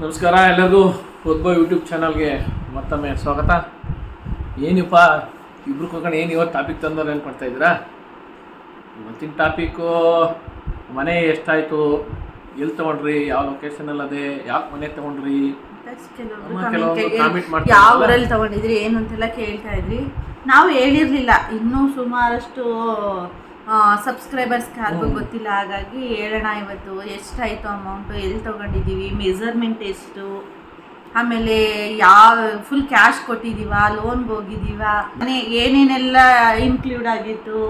ನಮಸ್ಕಾರ ಎಲ್ಲರಿಗೂ ಒಬ್ಬ ಯೂಟ್ಯೂಬ್ ಚಾನಲ್ಗೆ ಮತ್ತೊಮ್ಮೆ ಸ್ವಾಗತ. ಏನಿಪ್ಪ ಇಬ್ರು ಕೂತ್ಕೊಂಡು ಏನು ಇವತ್ತು ಟಾಪಿಕ್ ತಂದವ್ರು ಏನು ಮಾಡ್ತಾ ಇದ್ದೀರಾ? ಇವತ್ತಿನ ಟಾಪಿಕ್ಕು ಮನೆ ಎಷ್ಟಾಯಿತು ಎಲ್ಲಿ ತೊಗೊಂಡ್ರಿ ಯಾವ ಲೊಕೇಶನಲ್ಲಿ ಅದೇ ಯಾಕೆ ಮನೆ ತೊಗೊಂಡ್ರಿ? ಯಾವರಲ್ಲಿ ತಗೊಂಡಿದ್ರಿ ಏನು ಅಂತೆಲ್ಲ ಕೇಳ್ತಾ ಇದ್ರಿ. ನಾವು ಹೇಳಿರ್ಲಿಲ್ಲ ಇನ್ನೂ ಸುಮಾರಷ್ಟು ಸಬ್ಸ್ಕ್ರೈಬರ್ಸ್ ಯಾರಿಗೂ ಗೊತ್ತಿಲ್ಲ ಹಾಗಾಗಿ ಹೇಳೋಣ ಇವತ್ತು ಎಷ್ಟಾಯಿತು ಅಮೌಂಟು ಎಲ್ಲಿ ತೊಗೊಂಡಿದ್ದೀವಿ ಮೆಸರ್ಮೆಂಟ್ ಎಷ್ಟು ಆಮೇಲೆ ಯಾವ ಫುಲ್ ಕ್ಯಾಶ್ ಕೊಟ್ಟಿದ್ದೀವ ಲೋನ್ಗೆ ಹೋಗಿದ್ದೀವ ಮನೆ ಏನೇನೆಲ್ಲ ಇನ್ಕ್ಲೂಡ್ ಆಗಿತ್ತು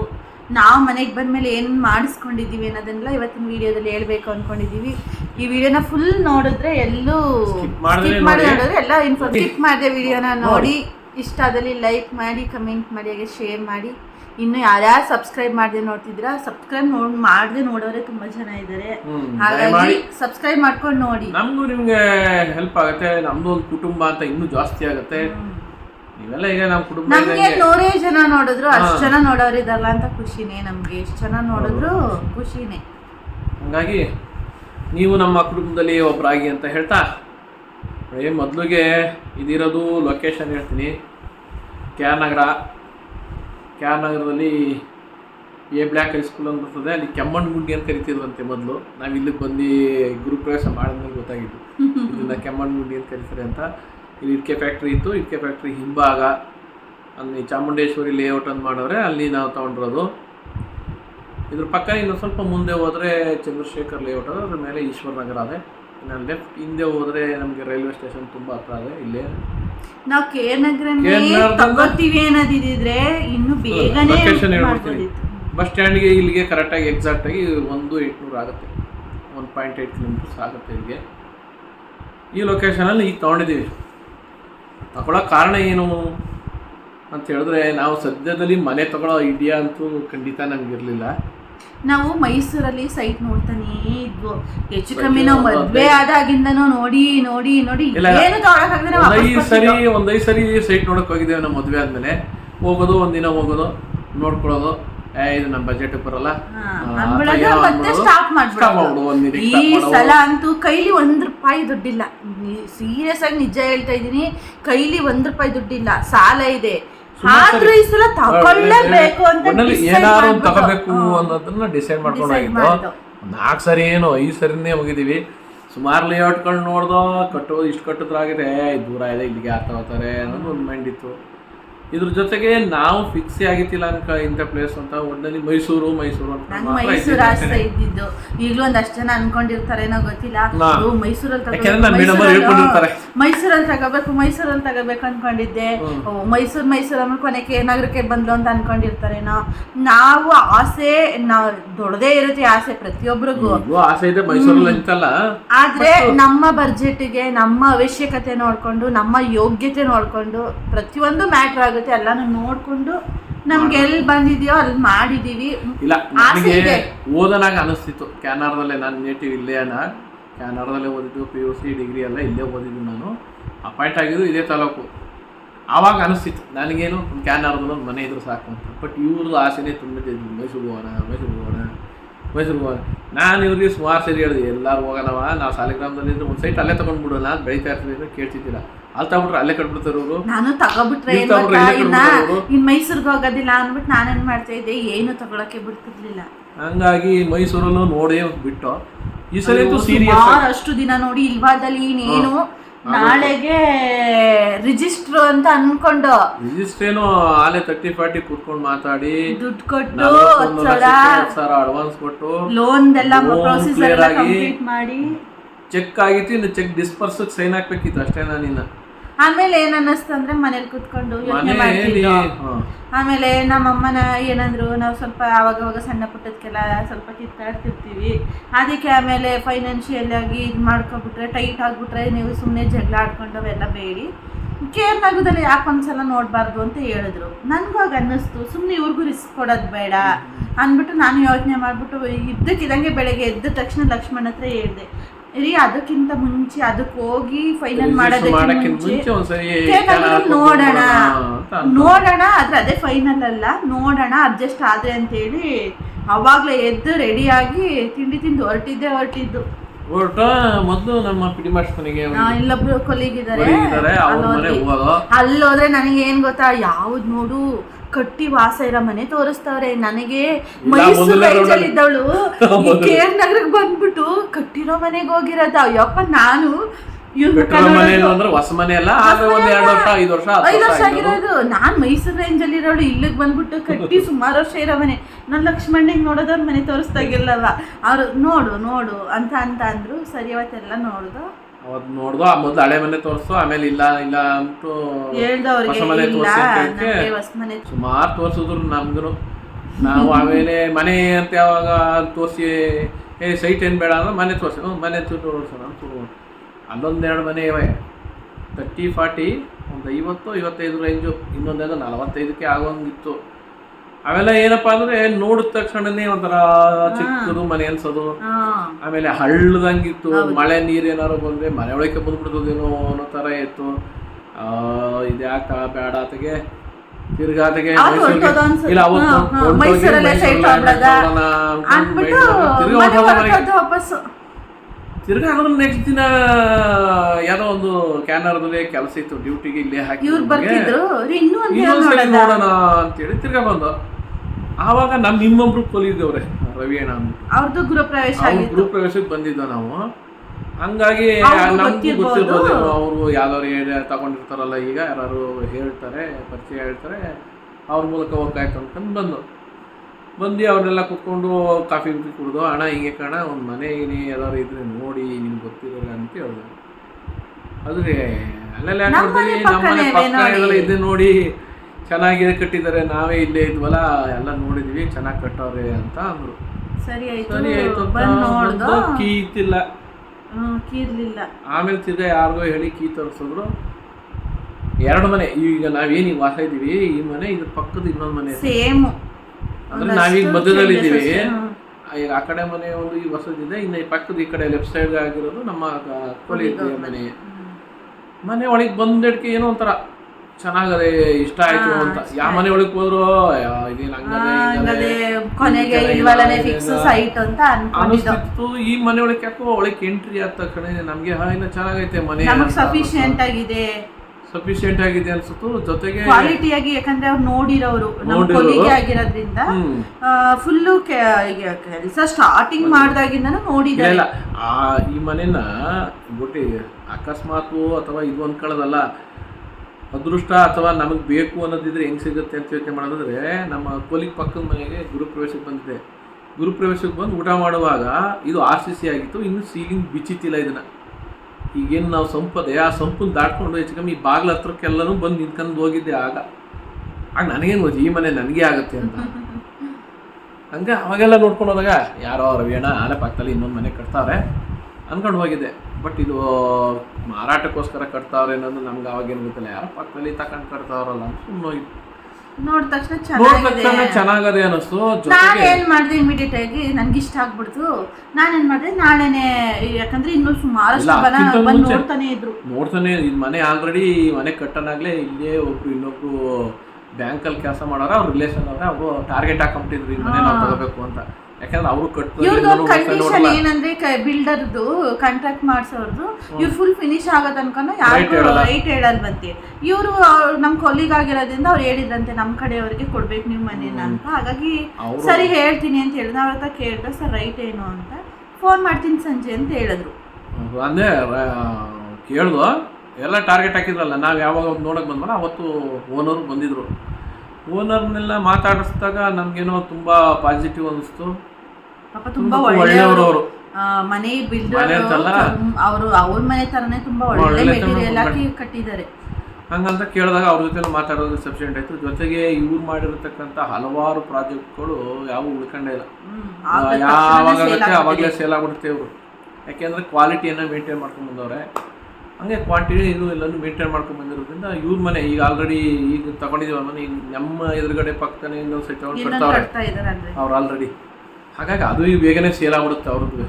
ನಾವು ಮನೆಗೆ ಬಂದಮೇಲೆ ಏನು ಮಾಡಿಸ್ಕೊಂಡಿದ್ದೀವಿ ಅನ್ನೋದನ್ನೆಲ್ಲ ಇವತ್ತಿನ ವಿಡಿಯೋದಲ್ಲಿ ಹೇಳಬೇಕು ಅಂದ್ಕೊಂಡಿದ್ದೀವಿ ಈ ವಿಡಿಯೋನ ಫುಲ್ ನೋಡಿದ್ರೆ ಎಲ್ಲೂ ಸ್ಕಿಪ್ ಮಾಡಿ ನೋಡಿ. ನೋಡಿದ್ರೆ ಎಲ್ಲ ಇನ್ಫಾರ್ಮ್ ಸ್ಕಿಪ್ ಮಾಡಿದೆ ವಿಡಿಯೋನ ನೋಡಿ. ಇಷ್ಟ ಆದಲ್ಲಿ ಲೈಕ್ ಮಾಡಿ ಕಮೆಂಟ್ ಮಾಡಿ ಹಾಗೆ ಶೇರ್ ಮಾಡಿ. ಇನ್ನು ಯಾರ್ಯಾರು ಸಬ್ಸ್ಕ್ರೈಬ್ ಮಾಡದೆ ನೋಡ್ತಿದ್ದೀರಾ ಸಬ್ಸ್ಕ್ರೈಬ್ ನೋಡ್ ಮಾಡದೆ ನೋಡೋರೆ ತುಂಬಾ ಜನ ಇದ್ದಾರೆ ಹಾಗಾಗಿ ಸಬ್ಸ್ಕ್ರೈಬ್ ಮಾಡ್ಕೊಂಡು ನೋಡಿ. ನಮಗೂ ನಿಮಗೆ ಹೆಲ್ಪ್ ಆಗುತ್ತೆ ನಮ್ದು ಒಂದು ಕುಟುಂಬ ಅಂತ ಇನ್ನೂ ಜಾಸ್ತಿ ಆಗುತ್ತೆ. ನೀವೆಲ್ಲ ಈಗ ನಮ್ಮ ಕುಟುಂಬ ನಮ್ಗೆ ನೂರೇ ಜನ ನೋಡಿದ್ರು ಅಷ್ಟು. ಜನ ನೋಡೋರಿದಾರಲ್ಲ ಅಂತ ಖುಷಿನೇ ನಮ್ಗೆ. ಎಷ್ಟು ಜನ ನೋಡಿದ್ರು ಖುಷಿನೇ. ಹಾಗಾಗಿ ನೀವು ನಮ್ಮ ಕುಟುಂಬದಲ್ಲಿ ಒಬ್ಬರಾಗಿ ಅಂತ ಹೇಳ್ತಾ ಏ ಮೊದಲಿಗೆ ಇದಿರೋದು ಲೊಕೇಶನ್ ಹೇಳ್ತೀನಿ. K R Nagar. K R ನಗರದಲ್ಲಿ ಎ ಬ್ಲ್ಯಾಕ್ ಹೈಸ್ಕೂಲ್ ಅಂತ ಬರ್ತದೆ. ಅಲ್ಲಿ ಕೆಮ್ಮಣ್ಣು ಗುಂಡಿ ಅಂತ ಕರಿತಿದ್ರಂತೆ ಮೊದಲು. ನಾವು ಇಲ್ಲಿಗೆ ಬಂದು ಗುರುಪ್ರವೇಶ ಮಾಡಿದ್ಮೇಲೆ ಗೊತ್ತಾಗಿದ್ದು. ಇದನ್ನ ಕೆಮ್ಮಣ್ಣು ಗುಂಡಿ ಅಂತ ಕರಿತಾರೆ ಅಂತ. ಇಲ್ಲಿ ಇಟ್ಕೆ ಫ್ಯಾಕ್ಟ್ರಿ ಇತ್ತು. ಇಟ್ಕೆ ಫ್ಯಾಕ್ಟ್ರಿ ಹಿಂಭಾಗ ಅಲ್ಲಿ ಚಾಮುಂಡೇಶ್ವರಿ ಲೇಔಟ್ ಅಂತ ಮಾಡವ್ರೆ ಅಲ್ಲಿ ನಾವು ತೊಗೊಂಡಿರೋದು. ಇದ್ರ ಪಕ್ಕ ಇನ್ನು ಸ್ವಲ್ಪ ಮುಂದೆ ಹೋದರೆ ಚಂದ್ರಶೇಖರ್ ಲೇಔಟ್ ಅದು. ಅದ್ರ ಮೇಲೆ ಈಶ್ವರ ನಗರ ಅದೇ. ಇನ್ನು ಲೆಫ್ಟ್ ಹಿಂದೆ ಹೋದರೆ ನಮಗೆ ರೈಲ್ವೆ ಸ್ಟೇಷನ್ ತುಂಬ ಹತ್ರ ಇದೆ ಇಲ್ಲೇ ನಾವು ಕೆ ನಗರನೇ ಕೆ ನಗರದಿಂದ- ತಗೋತೀವಿ ಅನ್ನೋದಿದ್ರೆ ಇನ್ನು ಬೇಗನೆ ಲೊಕೇಶನ್ ಹೇಳ್ಬಿಡ್ತೀನಿ. ಮಾಡ್ಬೋದಿತ್ತು ಬಸ್ ಸ್ಟ್ಯಾಂಡ್ಗೆ ಇಲ್ಲಿಗೆ ಕರೆಕ್ಟಾಗಿ ಎಕ್ಸಾಕ್ಟಾಗಿ ಒಂದು ಎಂಟುನೂರು ಆಗುತ್ತೆ. ಒನ್ ಪಾಯಿಂಟ್ ಏಯ್ಟ್ ಕಿಲೋಮೀಟರ್ಸ್ ಆಗುತ್ತೆ ಇಲ್ಲಿಗೆ. ಈ ಲೊಕೇಶನಲ್ಲಿ ಈಗ ತೊಗೊಂಡಿದ್ದೀವಿ. ತಗೊಳ್ಳೋ ಕಾರಣ ಏನು ಅಂತ ಹೇಳಿದ್ರೆ ನಾವು ಸದ್ಯದಲ್ಲಿ ಮನೆ ತಗೊಳ್ಳೋ ಐಡಿಯಾ ಅಂತೂ ಖಂಡಿತ ನಮಗಿರಲಿಲ್ಲ ನಾವು ಮೈಸೂರಲ್ಲಿ ಸೈಟ್ ನೋಡ್ತಾನೆ ಇದ್ವು. ಹೆಚ್ಚು ಕಮ್ಮಿ ನಾವು ಮದ್ವೆ ಆದಾಗಿಂದನೂ ನೋಡಿ ನೋಡಿ ನೋಡಿ ಏನು ತಗೊಳಕಾಗದೆ ನಾವು ಒಂದೈದು ಸರಿ. ಒಂದೈದು ಸರಿ ಸೈಟ್ ನೋಡಕ್ ಹೋಗಿದ್ದೇವೆ ನಮ್ಮ ಮದ್ವೆ ಆದ್ಮೇಲೆ. ಹೋಗೋದು ಒಂದಿನ ಹೋಗೋದು ನೋಡ್ಕೊಳ್ಳೋದು. ಏ ಇದು ನಮ್ಮ ಬಜೆಟ್ ಬರಲ್ಲ. ಮತ್ತೆ ಸ್ಟಾಪ್ ಮಾಡ್ಬಿಡೋದು. ಒಂದ್ ಈ ಸಲ ಅಂತೂ ಕೈಲಿ ಒಂದ್ ರೂಪಾಯಿ ದುಡ್ಡಿಲ್ಲ. ಸೀರಿಯಸ್ ಆಗಿ ನಿಜ ಹೇಳ್ತಾ ಇದೀನಿ ಕೈಲಿ ಒಂದ್ ರೂಪಾಯಿ ದುಡ್ಡಿಲ್ಲ. ಸಾಲ ಇದೆ. ಆದ್ರೂ ಈ ಸಲ ಅಂತ ಏನಾದ್ರು ಒಂದು ತಗೋಬೇಕು ಅನ್ನೋದನ್ನ ಡಿಸೈಡ್ ಮಾಡ್ಕೊಂಡಾಗಿದ್ದು. ನಾಲ್ಕು ಸರಿ ಏನು ಐದು ಸರಿನೇ ಹೋಗಿದ್ದೀವಿ ಸುಮಾರು ಲೇಔಟ್ಗಳು ನೋಡ್ದೋ ಕಟ್ಟೋದು ಇಷ್ಟು ಕಟ್ಟಿದ್ರಾಗಿದೆ ದೂರ ಇದೆ ಇಲ್ಲಿಗೆ ಯಾರು ತಗೋತಾರೆ ಅನ್ನೋದು ಒಂದು ಮೈಂಡ್ ಇತ್ತು. ಇದ್ರ ಜೊತೆಗೆ ನಾವು ಫಿಕ್ಸ್ ಆಗಿತ್ತಿಲ್ಲ ಅನ್ಕ ಇಂಥ ಪ್ಲೇಸ್ ಅಂತ ಒಂದಲ್ಲಿ ಮೈಸೂರು ಮೈಸೂರು ಅಂತ ನಂಗ್ ಮಾತ್ರ ಮೈಸೂರು ಆಸೆ ಇದ್ದಿದ್ದು. ಇದ್ದಿದ್ದು ಈಗಲೂ ಒಂದಷ್ಟು ಜನ ಅನ್ಕೊಂಡಿರ್ತಾರೇನೋ ಗೊತ್ತಿಲ್ಲ ನಾ. ಓ, ಮೈಸೂರಲ್ಲಿ ತಗೋಬೇಕು, ಯಾಕೆಂದ್ರೆ ನಮ್ಮ ಮೇಡಮ್ ಅವ್ರು ಮೈಸೂರಲ್ಲಿ- ಹೇಳ್ಕೊಂಡಿರ್ತಾರೆ. ಮೈಸೂರಲ್ಲಿ ತಗೋಬೇಕು ಮೈಸೂರಲ್ಲಿ ತಗೋಬೇಕು ಅನ್ಕೊಂಡಿದ್ದೆ. ಓ, ಮೈಸೂರು ಮೈಸೂರು ಆಮೇಲೆ ಕೊನೆಗೆ ನಗರಕ್ಕೆ ಬಂದ್ಲು ಅಂತ ಅನ್ಕೊಂಡಿರ್ತಾರೇನೋ ನಾವು ಆಸೆ ನಾವು ದೊಡ್ಡದೇ ಇರುತ್ತೆ ಆಸೆ ಪ್ರತಿಯೊಬ್ಬರಿಗೂ ಆಸೆ ಇದೆ ಮೈಸೂರಲ್ಲಿ ಅಂತಲ್ಲ ಆದ್ರೆ ನಮ್ಮ ಬಜೆಟ್ಗೆ ನಮ್ಮ ಅವಶ್ಯಕತೆ ನೋಡ್ಕೊಂಡು ನಮ್ಮ ಯೋಗ್ಯತೆ ನೋಡ್ಕೊಂಡು ಪ್ರತಿಯೊಂದು ಮ್ಯಾಟರ್ ಆಗುತ್ತೆ ಎಲ್ಲಾನು ನೋಡ್ಕೊಂಡು ನಮ್ಗೆ ಎಲ್ಲಿ ಬಂದಿದ್ಯೋ ಅಲ್ಲಿ ಮಾಡಿದೀವಿ. ಇಲ್ಲ ಆಸೆ ನನಗೆ ಇದೆ. ಓದನಾಗ ಅನಿಸ್ತಿತ್ತು. ಕ್ಯಾನಾರದಲ್ಲೇ ನಾನು ನೇಟಿವ್ ಇಲ್ಲೇ ಅನ್ನ ಕ್ಯಾನಾರದಲ್ಲೇ ಓದಿದ್ದು ಪಿ ಯು ಸಿ ಡಿಗ್ರಿ ಎಲ್ಲ ಇಲ್ಲೇ ಓದಿದ್ದು ನಾನು. ಅಪಾಯಿಂಟ್ ಆಗಿದ್ದು ಇದೇ ತಾಲೂಕು. ಆವಾಗ ಅನಿಸ್ತಿತ್ತು. ನನಗೇನು ಕ್ಯಾನರ್ದಲ್ಲಿ ಒಂದು ಮನೆ ಇದ್ರು ಸಾಕು ಅಂತ. ಬಟ್ ಇವ್ರದ್ದು ಆಸೆನೇ ತುಂಬಿದ್ದು ಮೈಸೂರು ಹೋಗೋಣ ಮೈಸೂರು ಹೋಗೋಣ. ಮೈಸೂರು ಹೋಗೋಣ. ನಾನು ಇವ್ರಿಗೆ ಸುಮಾರು ಸರಿ ಹೇಳಿದೆ ಎಲ್ಲರೂ ಹೋಗೋಣವ ನಾವು ಸಾಲಿಗ್ರಾಮದಲ್ಲಿ ಇದ್ರೆ ಒಂದು ಸೈಟ್ ಅಲ್ಲೇ ತೊಗೊಂಡ್ಬಿಡೋಣ ಅಂತ ಬೆಳೀತಾ ಇರ್ತೀವಿ ಅಂತ ಕೇಳ್ತಿದ್ದಿಲ್ಲ ಅಲ್ಲಿ ತಗೊಂಡ್ರೆ ಅಲ್ಲೇ ಕಟ್ಬಿಡ್ತಾರೆ ಅವರು. ನಾನು ತಗೋಬಿಟ್ರೆ ಇನ್ನು ಮೈಸೂರ್ಗೆ ಹೋಗೋದಿಲ್ಲ ಅಂದ್ಬಿಟ್ಟು ನಾನೇನ್ ಮಾಡ್ತಾ ಇದ್ದೆ? ಏನು ತಗೊಳಕ್ಕೆ ಬಿಡ್ತಿರ್ಲಿಲ್ಲ. ಹಂಗಾಗಿ ಮೈಸೂರಲ್ಲೂ ನೋಡೇ ಬಿಟ್ಟು. ಈ ಸರಿ ಅಂತೂ ಸೀರಿಯಸ್ ಅಷ್ಟು ದಿನ ನೋಡಿ ಇಲ್ವಾದಲ್ಲಿ ಇನ್ನೇನು ನಾಳೆಗೆ ರಿಜಿಸ್ಟ್ರು ಅಂತ ಅನ್ಕೊಂಡು. ರಿಜಿಸ್ಟ್ರೇನು ಆಲೆ ತರ್ಟಿ ಫಾರ್ಟಿ ಕೂತ್ಕೊಂಡು ಮಾತಾಡಿ. ದುಡ್ಡು ಕೊಟ್ಟು ಸರ ಸಾವಿರ ಅಡ್ವಾನ್ಸ್ ಕೊಟ್ಟು ಲೋನ್ ಎಲ್ಲ ಪ್ರೊಸೀಜರ್ ಆಗಿ ಕಂಪ್ಲೀಟ್ ಮಾಡಿ. ಚೆಕ್ ಆಗಿತ್ತು ಇನ್ನು ಚೆಕ್ ಡಿಸ್ಪರ್ಸ್ ಸೈನ್ ಹಾಕ್ಬೇಕಿತ್ತು ಅಷ್ಟೇ ನಾನಿನ್ನ ಆಮೇಲೆ ಏನ್ ಅನ್ನಿಸ್ತು ಅಂದ್ರೆ ಮನೇಲಿ ಕುತ್ಕೊಂಡು ಯೋಚನೆ ಮಾಡ್ತಿದ್ವಿ. ಆಮೇಲೆ ನಮ್ಮಮ್ಮನ ಏನಂದ್ರು ನಾವು ಸ್ವಲ್ಪ ಅವಾಗ ಅವಾಗ ಸಣ್ಣ ಪುಟ್ಟದಕ್ಕೆಲ್ಲ ಸ್ವಲ್ಪ ಕಿತ್ತಾಡ್ತಿರ್ತೀವಿ. ಅದಕ್ಕೆ ಆಮೇಲೆ ಫೈನಾನ್ಷಿಯಲ್ ಆಗಿ ಇದು ಮಾಡ್ಕೊಬಿಟ್ರೆ ಟೈಟ್ ಆಗ್ಬಿಟ್ರೆ ನೀವು ಸುಮ್ಮನೆ ಜಗಳ ಆಡ್ಕೊಂಡು ಅವೆಲ್ಲ ಬೇಡಿ. ಕೇರ್ ನಗದಲ್ಲಿ ಯಾಕೆ ಒಂದ್ಸಲ ನೋಡಬಾರ್ದು ಅಂತ ಹೇಳಿದ್ರು. ನನಗೂ ಆಗ ಅನ್ನಿಸ್ತು. ಸುಮ್ಮನೆ ಇವ್ರಿಗೂ ರಿಸ್ಕ್ ಕೊಡೋದು ಬೇಡ ಅಂದ್ಬಿಟ್ಟು ನಾನು ಯೋಚನೆ ಮಾಡಿಬಿಟ್ಟು ಇದ್ದಕ್ಕಿದಂಗೆ ಬೆಳಗ್ಗೆ ಎದ್ದ ತಕ್ಷಣ ಲಕ್ಷ್ಮಣ ಹತ್ರ ಹೇಳಿದೆ ರೀ ಅದಕ್ಕಿಂತ ಮುಂಚೆ ಅದಕ್ಕೆ ಹೋಗಿ ಫೈನಲ್ ಮಾಡೋದಕ್ಕೆ ಮುಂಚೆ ನೋಡೋಣ. ನೋಡೋಣ ಆದ್ರೆ ಅದೇ ಫೈನಲ್ ಅಲ್ಲ. ನೋಡೋಣ ಅಡ್ಜಸ್ಟ್ ಆದ್ರೆ ಅಂತೇಳಿ ಅವಾಗ್ಲೇ ಎದ್ದು ರೆಡಿಯಾಗಿ ತಿಂಡಿ ತಿಂದು ಹೊರಟಿದ್ದೆ ಹೊರಟಿದ್ದು. ಹೊರಟ ಮೊದಲು ನಮ್ಮ ಪಿಡಿ ಇಲ್ಲೊಬ್ರು ಕೊಲೀಗ್ ಇದಾರೆ. ಇದ್ದಾರೆ ಅವ್ರ ಮನೆ ಹೋಗೋದು. ಅಲ್ಲೋದ್ರೆ ನನಗೆ ಏನ್ ಗೊತ್ತಾ ಯಾವ್ದು ನೋಡು ಕಟ್ಟಿ ವಾಸ ಇರೋ ಮನೆ ತೋರಿಸ್ತವ್ರೆ ನನಗೆ ಮೈಸೂರು ರೈಜಲ್ಲಿ ಇದ್ದವಳು ಮೊದಲು. ಕೆ ಆರ್ ನಗರಕ್ಕೆ ಬಂದ್ಬಿಟ್ಟು ಕಟ್ಟಿರೋ ಮನೆಗೆ ಹೋಗಿರೋದ. ಯಪ್ಪ ನಾನು ಆಗಿರೋದು. ನಾನ್ ಮೈಸೂರು ರೇಂಜ್ ಅಲ್ಲಿ ಇರೋಳು ಇಲ್ಲಿಗೆ ಬಂದ್ಬಿಟ್ಟು ಕಟ್ಟಿ ಸುಮಾರು ವರ್ಷ ಇರೋ ಮನೆ. ನಾನ್ ಲಕ್ಷ್ಮಣ್ಣಿಗೆ ನೋಡೋದವ್ರ ಮನೆ ತೋರಿಸ್ದಾಗಿಲ್ಲವ. ಅವ್ರು ನೋಡು ನೋಡು ಅಂತ ಅಂತ ಅಂದ್ರು. ಸರಿ ಅವತ್ತೆಲ್ಲ ನೋಡ್ದು. ಅವತ್ ನೋಡ್ದು ಆ ಮೊದ್ಲು ಹಳೆ ಮನೆ ತೋರ್ಸು ಆಮೇಲೆ ಇಲ್ಲ ಇಲ್ಲ ಅಂತೂ ಹೊಸ ಮನೆ ತೋರ್ಸಿ ಸುಮಾರು ತೋರ್ಸಿದ್ರು ನಮ್ಗೂ ನಾವು ಆಮೇಲೆ ಮನೆ ಅಂತ ಯಾವಾಗ ತೋರಿಸಿ ಏ ಸೈಟ್ ಏನು ಬೇಡ ಅಂದ್ರೆ ಮನೆ ತೋರಿಸಿ ಹ್ಞೂ ಮನೆ ತೋರಿಸೋಣ ಅಂತ ಅಲ್ಲೊಂದೆರಡು ಮನೆ ಇವೆ. ತರ್ಟಿ ಫಾರ್ಟಿ ಒಂದು ಐವತ್ತು ಐವತ್ತೈದು ರೇಂಜು ಇನ್ನೊಂದೇನೋ ನಲವತ್ತೈದಕ್ಕೆ ಆಗೋಂಗಿತ್ತು. ಅವೆಲ್ಲ ಏನಪ್ಪಾ ಅಂದ್ರೆ ನೋಡಿದ ತಕ್ಷಣನೇ ಒಂಥರ ಚಿಕ್ಕದು ಮನೆ ಅನ್ಸೋದು. ಆಮೇಲೆ ಹಳ್ಳದಂಗಿತ್ತು ಮಳೆ ನೀರ್ ಏನಾರು ಬಂದ್ರೆ ಮನೆ ಒಳಕ್ಕೆ ಬಂದ್ಬಿಡ್ತದೇನೋ ಅನ್ನೋ ತರ ಇತ್ತು. ಆ, ಇದ್ಯಾಕ ಬೇಡ ಆತಗೆ? ತಿರ್ಗಾತಗೆ. ಇಲ್ಲ ಅವತ್ತು ತಿರ್ಗಾ ಅದ್ರ ನೆಕ್ಸ್ಟ್ ದಿನ ಯಾವುದೋ ಒಂದು ಕ್ಯಾನರ್ದಲ್ಲಿ ಕೆಲಸ ಇತ್ತು ಡ್ಯೂಟಿಗೆ ಇಲ್ಲೇ ಹಾಕಿ ಇವ್ರು ಬರ್ತಿದ್ರು ಇನ್ನೂ? ನೋಡೋಣ ಅಂತೇಳಿ ತಿರ್ಗಾ ಬಂದು. ಆವಾಗ ನಮ್ ನಿಮ್ಮೊಬ್ರು ಕೊಲಿದ್ದವ್ರೆ ರವಿ ಅಣ್ಣ ಅವ್ರದ್ದು ಗೃಹ ಪ್ರವೇಶ ಗೃಹ ಪ್ರವೇಶಕ್ಕೆ ಬಂದಿದ್ದ ನಾವು. ಹಂಗಾಗಿ ನಮ್ಗೆ ಗೊತ್ತಿರ್ಬೋದು. ಅವರು ಯಾವ್ದಾದ್ರು ಹೇಳಿ ತಗೊಂಡಿರ್ತಾರಲ್ಲ ಈಗ ಯಾರು ಹೇಳ್ತಾರೆ ಪರಿಚಯ ಹೇಳ್ತಾರೆ ಅವ್ರ ಮೂಲಕ ಹೋಗ್ತಾಯ್ತು ಅಂತಂದು ಬಂದು. ಬಂದು ಅವ್ರನ್ನೆಲ್ಲ ಕುತ್ಕೊಂಡು ಕಾಫಿ ಕುಡಿದು ಕುಡ್ದು ಅಣ್ಣ ಹಿಂಗೆ ಕಾಣ ಒಂದು ಮನೆ ಏನೇ ಯಾವ್ದಾದ್ರು ಇದ್ರೆ ನೋಡಿ ನಿಮ್ಗೆ ಗೊತ್ತಿರಲ್ಲ ಅಂತ ಹೇಳಿದ್ರು ಅದ್ರೆ ಅಲ್ಲೆಲ್ಲ ಯಾಕೆ ನಮ್ಮ ಮನೆ ನೋಡ್ತೀವಿ ನಮ್ಮ ಮನೆ ಪಕ್ಕನೇ ಇದೆ ನೋಡಿ. ಚೆನ್ನಾಗಿದೆ ಕಟ್ಟಿದ್ದಾರೆ ನಾವೇ ಇಲ್ಲೇ ಇದ್ವಲ್ಲ ಎಲ್ಲ ನೋಡಿದ್ವಿ ಚೆನ್ನಾಗಿ ಕಟ್ಟವ್ರೆ ಅಂತ ಅಂದ್ರು. ಸರಿ ಆಯ್ತು ಸರಿ ಆಯ್ತು ಅಂತ ಬಂದ್ ನೋಡ್ದು? ಬಂದು ಕೀ ಇತ್ತಿಲ್ಲ ಕೀರ್ಲಿಲ್ಲ ಆಮೇಲೆ ತಿರ್ಗಾ ಯಾರಿಗೋ ಹೇಳಿ ಕೀ ತೋರಿಸಿದ್ರು. ಎರಡು ಮನೆ ಈಗ ನಾವೇನ್ ವಾಸ ಇದ್ದೀವಿ ಈ ಮನೆ ಇದ್ರ ಪಕ್ಕದ ಇನ್ನೊಂದು ಮನೆ. ಸೇಮ್. ಅಂದ್ರೆ ನಾವೀಗ ಮಧ್ಯದಲ್ಲಿ ಇದ್ದೀವಿ. ಈಗ ಆ ಕಡೆ ಮನೆ ಒಂದು ಈ ಹೊಸದಿದೆ ಇನ್ನು ಈ ಪಕ್ಕದ ಈ ಕಡೆ ಲೆಫ್ಟ್ ಸೈಡ್ ಆಗಿರೋದು ನಮ್ಮ ಕೊಲಿ ಮನೆ. ಮನೆ ಒಳಗೆ ಬಂದಡ್ಕೆ ಏನೋ ಒಂಥರ ಚೆನ್ನಾಗದೆ ಇಷ್ಟ ಆಯ್ತು ಅಂತ. ಯಾವ ಮನೆ ಒಳಗೆ ಹೋದ್ರು ಅನಿಸ್ತಿತ್ತು. ಈ ಮನೆ ಒಳಗೆ ಯಾಕೋ ಒಳಗೆ ಎಂಟ್ರಿ ಆದ ತಕ್ಷಣ ನಮ್ಗೆ ಹಾ ಇನ್ನ ಚೆನ್ನಾಗೈತೆ ಮನೆ ಸಫಿಶಿಯಂಟ್ ಆಗಿದೆ. ಸಫಿಶಿಯಂಟ್ ಆಗಿದೆ ಅನ್ಸುತ್ತು ಜೊತೆಗೆ ಕ್ವಾಲಿಟಿಯಾಗಿ ಯಾಕಂದ್ರೆ ಅವ್ರು ನೋಡಿರೋರು ನಮ್ಮ. ಕೊಲಿಗೆ ಆಗಿರೋದ್ರಿಂದ ಫುಲ್ಲು ಕೆಲಸ ಸ್ಟಾರ್ಟಿಂಗ್ ಮಾಡಿದಾಗಿಂದ ನೋಡಿದ್ರೆ ನೋಡಿದ್ದಾರೆ. ಇಲ್ಲ ಆ ಈ ಮನೆನ ಬಿಟ್ಟು ಅಕಸ್ಮಾತು ಅಥವಾ ಇದು ಅನ್ಕೊಳ್ಳೋದಲ್ಲ ಅದೃಷ್ಟ ಅಥವಾ ನಮಗೆ ಬೇಕು ಅನ್ನೋದಿದ್ರೆ ಹೆಂಗ್ ಸಿಗುತ್ತೆ ಅಂತ ಯೋಚನೆ ಮಾಡೋದಾದ್ರೆ ನಮ್ಮ ಕೊಲಿಗ್ ಪಕ್ಕದ ಮನೆಗೆ ಗುರುಪ್ರವೇಶಕ್ಕೆ ಬಂದಿದೆ. ಗುರುಪ್ರವೇಶಕ್ಕೆ ಬಂದು ಊಟ ಮಾಡುವಾಗ ಇದು ಆರ್ ಸಿ ಸಿ ಆಗಿತ್ತು ಇನ್ನು ಸೀಲಿಂಗ್ ಬಿಚ್ಚಿತ್ತಿಲ್ಲ ಇದನ್ನ. ಈಗೇನು ನಾವು ಸಂಪದೆ, ಆ ಸಂಪನ್ನು ದಾಟ್ಕೊಂಡು ಹೆಚ್ಚು ಕಮ್ಮಿ ಈ ಬಾಗ್ಲ ಹತ್ರಕ್ಕೆಲ್ಲನೂ ಬಂದು ನಿಂತ್ಕೊಂಡು ಹೋಗಿದ್ದೆ ಆಗ. ಆಗ ನನಗೇನು ಗೊತ್ತು, ಈ ಮನೆ ನನಗೆ ಆಗುತ್ತೆ ಅಂತ. ಹಂಗೆ ಅವಾಗೆಲ್ಲ ನೋಡ್ಕೊಂಡು ಹೋದಾಗ, ಯಾರೋ ರವಿಯಣ್ಣ ಆಲೆ ಪಕ್ಕದಲ್ಲಿ ಇನ್ನೊಂದು ಮನೆ ಕಟ್ತಾರೆ ಅಂದ್ಕೊಂಡು ಹೋಗಿದ್ದೆ. ಬಟ್ ಇದು ಮಾರಾಟಕ್ಕೋಸ್ಕರ ಕಟ್ತಾವ್ರೆ ಅನ್ನೋದು ನಮ್ಗೆ ಅವಾಗೇನು ಗೊತ್ತಿಲ್ಲ. ಯಾರೋ ಪಕ್ಕದಲ್ಲಿ ತಗೊಂಡು ಕಟ್ತಾವ್ರಲ್ಲ ಅಂತ ಸುಮ್ಮನೆ ಹೋಗಿದ್ದು. ನೋಡಿದ ತಕ್ಷಣ ನೋಡಿದ ಚೆನ್ನಾಗಿದೆ. ತಕ್ಷಣ ಚೆನ್ನಾಗದೆ ಅನ್ನಿಸ್ತು. ನಾನು ಜೊತೆಗೆ ಏನ್ ಮಾಡಿದೆ ಇಮಿಡಿಯೇಟ್ ಆಗಿ ನನಗೆ ಇಷ್ಟ ಆಗ್ಬಿಡ್ತು. ಏನು ಮಾಡಿದೆ ನಾಳೆನೆ ಯಾಕಂದ್ರೆ ಇನ್ನೂ ಸುಮಾರಷ್ಟು ಬನ ಅದಕ್ಕಿಂತ ಬಂದು ಮುಂಚೆ- ನೋಡ್ತಾನೆ ಇದ್ರು. ನೋಡ್ತಾನೆ ಇದು ಮನೆ ಆಲ್ರೆಡಿ ಮನೆ ಕಟ್ಟನಾಗ್ಲೇ ಇಲ್ಲೇ ಒಬ್ರು ಇನ್ನೊಬ್ರು ಬ್ಯಾಂಕಲ್ಲಿ ಕೆಲಸ ಮಾಡೋರ ಅವ್ರ ರಿಲೇಷನ್ ಅವ್ರೆ ಅವರು ಟಾರ್ಗೆಟ್ ಹಾಕೊಂಬಿಟ್ಟಿದ್ರು ಈ ಮನೆ ನಾವು. ತಗೋಬೇಕು ಅಂತ. ಯಾಕಂದ್ರೆ ಅವರು ಇವ್ರದ್ದು ಕಂಡೀಷನ್ ಏನಂದ್ರೆ ಬಿಲ್ಡರ್ದು ಕಾಂಟ್ರಾಕ್ಟ್ ಮಾಡ್ಸೋರ್ದು ಇವ್ರು ಫುಲ್ ಫಿನಿಶ್ ಆಗೋ ತನಕ Rate ಯಾರಿಗೂ. ರೈಟ್ ಹೇಳಲ್ವಂತೆ. ಇವರು ನಮ್ ಕೊಲ್ಲಿಗ್ ಆಗಿರೋದ್ರಿಂದ ಅವ್ರು ಹೇಳಿದ್ರಂತೆ ನಮ್ ಕಡೆಯವ್ರಿಗೆ ಕೊಡ್ಬೇಕು ನಿಮ್ ಮನೇನ ಅಂತ. ಹಾಗಾಗಿ ಸರಿ ಹೇಳ್ತೀನಿ ಅಂತ ಹೇಳಿದ್ರು. ಅವ್ರ ಹತ್ರ ಕೇಳಿದ್ರೆ ಸರ್ ರೈಟ್ ಏನು ಅಂತ? ಫೋನ್ ಮಾಡ್ತೀನಿ ಸಂಜೆ ಅಂತ ಹೇಳಿದ್ರು. ಅಂದ್ರೆ ಕೇಳ್ದು ಎಲ್ಲ ಟಾರ್ಗೆಟ್ ಹಾಕಿದ್ರಲ್ಲ ನಾವು ಯಾವಾಗ ನೋಡಕ್ ಬಂದ್ವಲ್ಲ ಅವತ್ತು ಓನರ್ ಬಂದಿದ್ರು. ಓನರ್ನೆಲ್ಲ ಮಾತಾಡಿಸಿದಾಗ ನಮಗೇನೋ ತುಂಬಾ ಪಾಸಿಟಿವ್ ಅನಿಸ್ತು. ಪಾಪ ತುಂಬಾ ಒಳ್ಳೆಯವರು. ಒಳ್ಳೆಯವರು ಮನೆ ಬಿಲ್ಡರ್ ಅವರು ಅವ್ರ ಮನೆ ತರನೇ ತುಂಬಾ ಒಳ್ಳೆ ಮೆಟೀರಿಯಲ್ ಹಾಕಿ ಕಟ್ಟಿದ್ದಾರೆ. ಹಂಗಂತ ಕೇಳಿದಾಗ ಅವ್ರ ಜೊತೆ ಮಾತಾಡೋದು ಸಫಿಷಿಯೆಂಟ್ ಆಯ್ತು. ಜೊತೆಗೆ ಇವ್ರು ಮಾಡಿರತಕ್ಕಂತ ಹಲವಾರು ಪ್ರಾಜೆಕ್ಟ್ಗಳು ಯಾವ ಉಳ್ಕೊಂಡೇ ಇಲ್ಲ. ಹ್ಮ್. ಆ, ಆಗ ತಕ್ಷಣ ಯಾವಾಗ ಅವಾಗಲೇ. ಸೇಲ್ ಆಗ್ಬಿಡುತ್ತೆ ಇವರು. ಯಾಕೆಂದ್ರೆ ಕ್ವಾಲಿಟಿಯನ್ನು ಮೇಂಟೈನ್ ಮಾಡ್ಕೊಂಡು ಬಂದವ್ರೆ. ಹಂಗೆ ಕ್ವಾಂಟಿಟಿ ಇದು ಎಲ್ಲನೂ ಮೇಂಟೈನ್ ಮಾಡ್ಕೊಂಡು ಬಂದಿರೋದ್ರಿಂದ ಇವ್ರ ಮನೆ ಈಗ ಆಲ್ರೆಡಿ ಈಗ ತಗೊಂಡಿದ್ದೀವಿ ಮನೆ ಈಗ ನಮ್ಮ ಎದುರುಗಡೆ ಪಕ್ಕನೆ ಇನ್ನೊಂದು ಸೆಟ್ ಕಟ್ತಾವ್ರೆ. ಕಟ್ತಾ ಅವ್ರು ಆಲ್ರೆಡಿ ಹಾಗಾಗಿ ಅದು ಈಗ ಬೇಗನೆ ಸೇಲ್ ಆಗ್ಬಿಡುತ್ತೆ ಅವ್ರದ್ದು.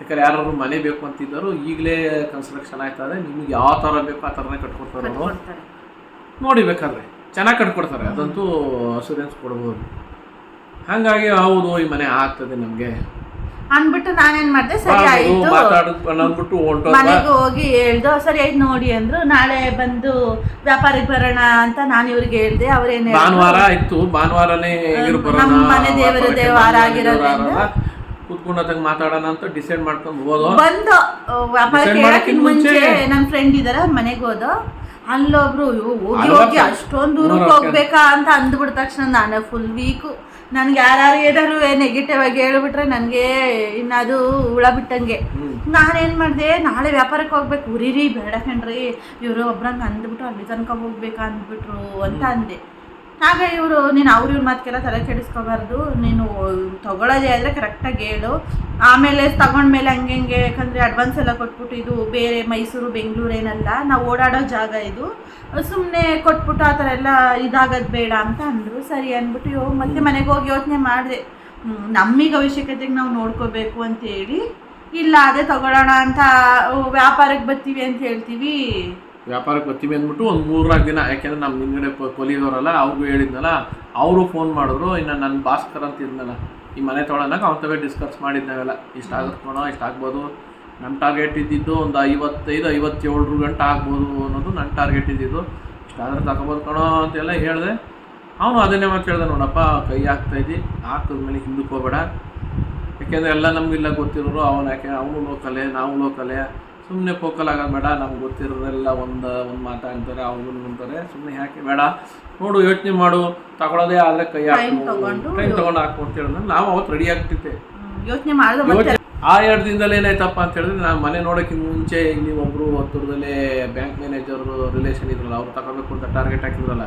ಯಾಕಂದ್ರೆ ಯಾರು ಮನೆ ಬೇಕು ಅಂತಿದ್ದರು ಈಗಲೇ ಕನ್ಸ್ಟ್ರಕ್ಷನ್ ಆಯ್ತದೆ ನಿಮ್ಗೆ ಯಾವ ಥರ ಬೇಕು ಆ ಥರನೇ ಕಟ್ಕೊಡ್ತಾರೆ ಅವರು. ಕಟ್ಕೊಡ್ತಾರೆ. ನೋಡಿ ಬೇಕಾದ್ರೆ ಚೆನ್ನಾಗಿ ಕಟ್ಕೊಡ್ತಾರೆ ಅದಂತೂ ಅಸೂರೆನ್ಸ್ ಕೊಡ್ಬೋದು. ಹಾಗಾಗಿ ಹೌದು ಈ ಮನೆ ಆಗ್ತದೆ ನಮಗೆ. ಅಂದ್ಬಿಟ್ಟು ನಾನೇನ್ ಮಾಡ್ದೆ? ಸರಿ ಆಯ್ತು. ಮನೆಗೆ ಹೋಗಿ ಹೇಳ್ದು ಸರಿ ಆಯ್ತು ನೋಡಿ ಅಂದ್ರು. ನಾಳೆ ಬಂದು ವ್ಯಾಪಾರಕ್ಕೆ ಬರೋಣ ಅಂತ ನಾನು ಇವ್ರಿಗೆ ಹೇಳ್ದೆ ಅವ್ರೇನ್ ಭಾನುವಾರ ಇತ್ತು ಭಾನುವಾರನೇ ನಮ್ಮ ಮನೆ ದೇವರ ದೇವಾರ ಆಗಿರೋದ್ರಿಂದ. ಕುತ್ಕೊಂಡು ಮಾತಾಡೋಣ ಅಂತ ಡಿಸೈಡ್ ಮಾಡ್ಕೊಂಡು ಹೋದೋ? ಬಂದು ವ್ಯಾಪಾರಕ್ಕೆ ಮುಂಚೆ ನನ್ನ ಫ್ರೆಂಡ್ ಇದ್ದಾರ ಅವ್ರ ಮನೆಗೆ ಹೋದ? ಅಲ್ಲೊಬ್ರು ಹೋಗಿ ಹೋಗಿ? ಅಷ್ಟೊಂದು ದೂರಕ್ಕೆ. ಹೋಗ್ಬೇಕಾ ಅಂತ ಅಂದ್ಬಿಡ ತಕ್ಷಣ ನಾನು ಫುಲ್ ವೀಕು ನನ್ಗೆ ಯಾರು ಏನಾದ್ರು ನೆಗೆಟಿವ್ ಆಗಿ ಹೇಳ್ಬಿಟ್ರೆ ನನಗೆ ಇನ್ನದು ಹುಳ ಬಿಟ್ಟಂಗೆ. ನಾನೇನು ಮಾಡಿದೆ ನಾಳೆ ವ್ಯಾಪಾರಕ್ಕೆ ಹೋಗ್ಬೇಕು. ಉರಿರಿ ಬೇಡ ಕಣ್ರಿ. ಇವರು ಒಬ್ರಂಗೆ ಅಂದ್ಬಿಟ್ಟು ಅಲ್ಲಿ ತನಕ ಹೋಗ್ಬೇಕಾ ಅಂದ್ಬಿಟ್ರು ಅಂತ ಅಂದೆ. ಆಗ ಇವರು, ನೀನು ಅವ್ರ ಇವ್ರ ಮಾತಿಗೆಲ್ಲ ತಲೆ ಕೆಡಿಸ್ಕೋಬಾರ್ದು. ನೀನು ತಗೊಳ್ಳೋದೇ ಆದರೆ ಕರೆಕ್ಟಾಗಿ ಹೇಳು. ಆಮೇಲೆ ತಗೊಂಡ್ಮೇಲೆ ಹಂಗೆ ಹಂಗೆ, ಯಾಕಂದರೆ ಅಡ್ವಾನ್ಸ್ ಎಲ್ಲ ಕೊಟ್ಬಿಟ್ಟು ಇದು ಬೇರೆ ಮೈಸೂರು, ಬೆಂಗಳೂರು ಏನಲ್ಲ, ನಾವು ಓಡಾಡೋ ಜಾಗ ಇದು. ಸುಮ್ಮನೆ ಕೊಟ್ಬಿಟ್ಟು ಆ ಥರ ಎಲ್ಲ ಇದಾಗೋದು ಬೇಡ ಅಂತ ಅಂದರು. ಸರಿ ಅಂದ್ಬಿಟ್ಟು ಮತ್ತೆ ಮನೆಗೆ ಹೋಗಿ ಯೋಚನೆ ಮಾಡಿದೆ. ನಮಗೆ ಅವಶ್ಯಕತೆಗೆ ನಾವು ನೋಡ್ಕೋಬೇಕು ಅಂತ ಹೇಳಿ ಇಲ್ಲ ಅದೇ ತಗೊಳ್ಳೋಣ ಅಂತ ವ್ಯಾಪಾರಕ್ಕೆ ಬರ್ತೀವಿ ಅಂತ ಹೇಳ್ತೀವಿ. ವ್ಯಾಪಾರಕ್ಕೆ ಬರ್ತೀವಿ ಅಂದ್ಬಿಟ್ಟು ಒಂದು ಮೂರ್ನಾಲ್ಕು ದಿನ, ಯಾಕೆಂದ್ರೆ ನಮ್ಮ ಹಿಂದ್ಗಡೆ ಕೊಲಿದವರಲ್ಲ ಅವ್ರಿಗೂ ಹೇಳಿದ್ನಲ್ಲ, ಅವರು ಫೋನ್ ಮಾಡಿದ್ರು, ಇನ್ನು ನನ್ನ ಭಾಸ್ಕರ್ ಅಂತ ಇದ್ನಲ್ಲ, ಈ ಮನೆ ತೊಗೊಳನಾಗ ಅವ್ನ ತಗ ಡಿಸ್ಕಸ್ ಮಾಡಿದ್ದಾವೆಲ್ಲ ಇಷ್ಟ ಕಣೋ, ಇಷ್ಟು ಆಗ್ಬೋದು. ನಮ್ಮ ಟಾರ್ಗೆಟ್ ಇದ್ದಿದ್ದು ಒಂದು ಐವತ್ತೈದು ಐವತ್ತೇಳರು ಗಂಟೆ ಆಗ್ಬೋದು ಅನ್ನೋದು ನನ್ನ ಟಾರ್ಗೆಟ್ ಇದ್ದಿದ್ದು. ಇಷ್ಟಾದ್ರೆ ತಗೊಬೋದು ಕಣೋ ಅಂತೆಲ್ಲ ಹೇಳಿದೆ. ಅವನು ಅದನ್ನೇ ಮಾತು ಹೇಳ್ದೆ, ನೋಡಪ್ಪ, ಕೈ ಹಾಕ್ತಾಯಿದ್ದಿ ಹಾಕಿದ್ಮೇಲೆ ಹಿಂದಕ್ಕೆ ಹೋಗ್ಬೇಡ. ಯಾಕೆಂದರೆ ಎಲ್ಲ ನಮಗೆಲ್ಲ ಗೊತ್ತಿರೋರು, ಅವನು ಯಾಕೆ, ಅವನು ಲೋಕಲೆ ನಾವು ಲೋಕಲೇ ಸುಮ್ಮನೆ ಫೋಕಲ್ ಆಗೋದು ಬೇಡ ನಮ್ಗೆ ಗೊತ್ತಿರೋರೆಲ್ಲ ಒಂದು ಒಂದು ಮಾತಾಡ್ತಾರೆ ಅವ್ರು ಅಂತಾರೆ. ಸುಮ್ಮನೆ ಯಾಕೆ ಬೇಡ? ನೋಡು ಯೋಚನೆ ಮಾಡು ತಗೊಳ್ಳೋದೇ ಆದರೆ ಕೈ ಹಾಕೊಂಡು ಟೈಮ್ ತೊಗೊಂಡು ಹಾಕ್ಕೊಡ್ತೀವಿ ನಾವು ಅವತ್ತು ರೆಡಿ ಆಗ್ತಿದ್ದೆ. ಯೋಚನೆ ಮಾಡಿದ್ರೆ ಆ ಎರಡು ದಿನದಲ್ಲಿ ಏನಾಯ್ತಪ್ಪ ಅಂತ ಹೇಳಿದ್ರೆ ನಾನು ಮನೆ ನೋಡೋಕ್ಕಿಂತ ಮುಂಚೆ ಇಲ್ಲಿ ಒಬ್ಬರು ಹತ್ತಿರದಲ್ಲೇ ಬ್ಯಾಂಕ್ ಮ್ಯಾನೇಜರ್ ರಿಲೇಷನ್ ಇದ್ರಲ್ಲ ಅವ್ರು ತಗೋಬೇಕು ಅಂತ ಟಾರ್ಗೆಟ್ ಹಾಕಿದ್ರಲ್ಲ